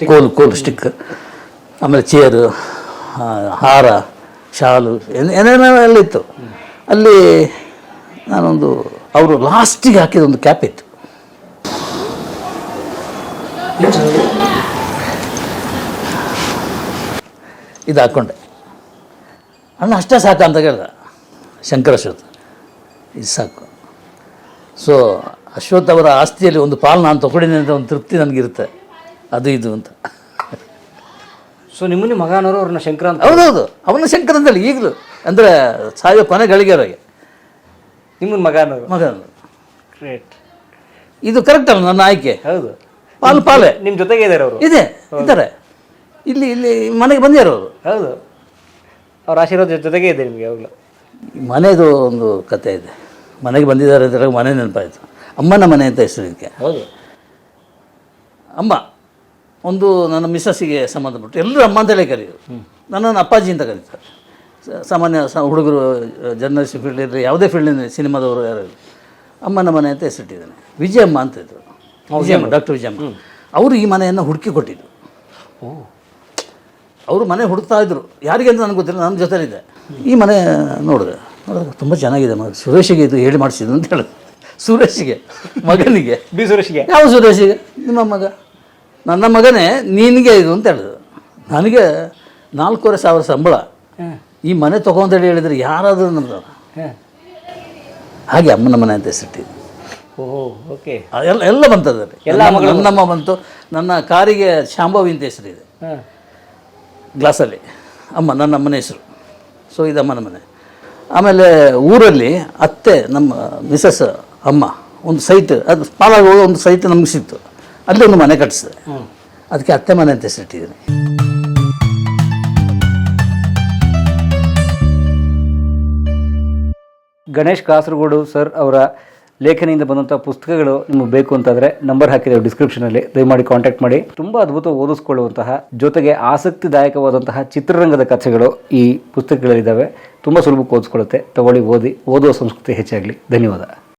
ಕೋಲ್ ಕೋಲ್ ಸ್ಟಿಕ್ ಆಮೇಲೆ ಚೇರು ಹಾರ. ಶಾಲು. ಏನ್- ಏನೇನೋ ಎಲ್ಲ ಇತ್ತು ಅಲ್ಲಿ ನಾನೊಂದು, ಅವರು ಲಾಸ್ಟಿಗೆ ಹಾಕಿದ ಒಂದು ಕ್ಯಾಪ್ ಇತ್ತು. ಇದು ಹಾಕ್ಕೊಂಡೆ ಅಣ್ಣ, ಅಷ್ಟೇ ಸಾಕು ಅಂತ ಕೇಳ್ದ. ಶಂಕರ ಅಶ್ವಥ್. ಇದು ಸಾಕು. ಸೊ ಅಶ್ವಥ್ ಅವರ ಆಸ್ತಿಯಲ್ಲಿ ಒಂದು ಪಾಲು ನಾನು ತಗೊಂಡಿದ್ದೀನಿ ಅಂತ ಒಂದು ತೃಪ್ತಿ ನನಗಿರುತ್ತೆ. ಅದು ಇದು ಅಂತ. ಸೊ ನಿಮ್ಮನ್ನ ಮಗನವರು ಅವ್ರನ್ನ ಶಂಕರ ಅಂತ ಹೌದೌದು ಅವನ ಶಂಕರ ಈಗಲೂ. ಅಂದರೆ ಸಾಯೋ ಕೊನೆ ಗಳಿಗೆವರೆಗೆ. ನಿಮ್ಮ ಮಗನವರು. ಮಗನವರು. ಗ್ರೇಟ್ ಇದು ಕರೆಕ್ಟ್ ಅಲ್ಲ ನನ್ನ ಆಯ್ಕೆ. ಹೌದು. ಪಾಲು ಪಾಲೆ. ನಿಮ್ಮ ಜೊತೆಗೆ ಇದ್ದಾರೆ ಅವರು. ಇದೆ ಇದ್ದಾರೆ. ಇಲ್ಲಿ ಇಲ್ಲಿ ಮನೆಗೆ ಬಂದಿದ್ದಾರೆ ಅವರು. ಹೌದು. ಅವ್ರ ಆಶೀರ್ವಾದ ಜೊತೆಗೆ ಇದೆ ನಿಮಗೆ ಯಾವಾಗಲೂ. ಮನೆದು ಒಂದು ಕತೆ ಇದೆ. ಮನೆಗೆ ಬಂದಿದ್ದಾರೆ ಅಂತ ಮನೆ ನೆನಪಾಯಿತು. ಅಮ್ಮನ ಮನೆ ಅಂತ ಹೆಸರು ಇದಕ್ಕೆ. ಹೌದು. ಅಮ್ಮ. ಒಂದು ನನ್ನ ಮಿಸ್ಸಸ್ಸಿಗೆ ಸಂಬಂಧಪಟ್ಟು ಎಲ್ಲರೂ ಅಮ್ಮ ಅಂತಲೇ ಕರೆಯೋದು ನನ್ನನ್ನು ಅಪ್ಪಾಜಿ ಅಂತ ಕರೀತಾರೆ ಸಾಮಾನ್ಯ ಸ ಹುಡುಗರು ಜರ್ನಲಿಸ್ಟ್ ಫೀಲ್ಡ್ ಇರಲಿ ಯಾವುದೇ ಫೀಲ್ಡಿನ ಸಿನಿಮಾದವರು ಯಾರು ಅಮ್ಮನ ಮನೆ ಅಂತ ಹೆಸರಿಟ್ಟಿದ್ದಾನೆ. ವಿಜಯಮ್ಮ ಅಂತ ಇದ್ರು. ವಿಜಯಮ್ಮ ಡಾಕ್ಟರ್ ವಿಜಯಮ್ಮ. ಅವರು ಈ ಮನೆಯನ್ನು ಹುಡುಕಿ ಓ. ಅವರು ಮನೆ ಹುಡುಕ್ತಾ ಇದ್ರು. ಯಾರಿಗೆ ಅಂತ ನನಗೆ ಗೊತ್ತಿಲ್ಲ ನನ್ನ ಜೊತೆಲಿದೆ. ಈ ಮನೆ ನೋಡಿದೆ. ನೋಡಿದ್ರೆ ತುಂಬ ಚೆನ್ನಾಗಿದೆ ಮಗ. ಸುರೇಶಿಗೆ ಇದು ಹೇಳಿ ಮಾಡಿಸಿದ್ರು ಅಂತ ಹೇಳಿದೆ ಸುರೇಶಿಗೆ ಮಗನಿಗೆ. ಬಿ ಸುರೇಶಿಗೆ? ಯಾವ ಸುರೇಶಿಗೆ? ನಿಮ್ಮ ಮಗ. ನನ್ನ ಮಗನೇ ನಿನಗೆ ಇದು ಅಂತ ಹೇಳಿದ್ರು. ನನಗೆ ನಾಲ್ಕೂವರೆ ಸಾವಿರ ಸಂಬಳ. ಈ ಮನೆ ತಗೊಂತೇಳಿ ಹೇಳಿದ್ರೆ ಯಾರಾದರೂ ಹಾಂ. ಹಾಗೆ ಅಮ್ಮನ ಮನೆ ಅಂತ ಹೆಸರಿಟ್ಟಿದ್ದು. ಓಹೋ ಓಕೆ. ಎಲ್ಲ ಎಲ್ಲ ಬಂತದ್ರಿ ಎಲ್ಲ ನನ್ನ- ನನ್ನಮ್ಮ ಬಂತು. ನನ್ನ ಕಾರಿಗೆ ಶಾಂಭವಿ ಅಂತ ಹೆಸರಿದೆ. ಹಾಂ. ಗ್ಲಾಸಲ್ಲಿ. ಅಮ್ಮ ನನ್ನ ಅಮ್ಮನ ಹೆಸರು. ಸೊ ಇದು ಅಮ್ಮನ ಮನೆ. ಆಮೇಲೆ ಊರಲ್ಲಿ ಅತ್ತೆ ನಮ್ಮ ಮಿಸಸ್ ಅಮ್ಮ ಒಂದು ಸೈಟ್ ಅದು ಪಾಲಾಗಿ ಒಂದು ಸೈಟ್ ನಮಗೆ ಸಿಕ್ತು. ಅಲ್ಲಿ ಒಂದು ಮನೆ ಕಟ್ಟಿಸಿದೆ ಅದಕ್ಕೆ ಅತ್ತೆ ಮನೆ ಅಂತ ಹೆಸರಿಟ್ಟಿದ್ದೀನಿ. ಗಣೇಶ್ ಕಾಸರಗೋಡು ಸರ್ ಅವರ ಲೇಖನಿಯಿಂದ ಬಂದಂಥ ಪುಸ್ತಕಗಳು ನಿಮಗೆ ಬೇಕು ಅಂತಂದರೆ ನಂಬರ್ ಹಾಕಿದ್ದೇವೆ ಡಿಸ್ಕ್ರಿಪ್ಷನಲ್ಲಿ. ದಯಮಾಡಿ ಕಾಂಟ್ಯಾಕ್ಟ್ ಮಾಡಿ. ತುಂಬ ಅದ್ಭುತ ಓದಿಸ್ಕೊಳ್ಳುವಂತಹ, ಜೊತೆಗೆ ಆಸಕ್ತಿದಾಯಕವಾದಂತಹ ಚಿತ್ರರಂಗದ ಕಥೆಗಳು ಈ ಪುಸ್ತಕಗಳಲ್ಲಿದ್ದಾವೆ. ತುಂಬ ಸುಲಭಕ್ಕೆ ಓದಿಸ್ಕೊಳ್ಳುತ್ತೆ. ತಗೊಳ್ಳಿ, ಓದಿ, ಓದುವ ಸಂಸ್ಕೃತಿ ಹೆಚ್ಚಾಗಲಿ. ಧನ್ಯವಾದ.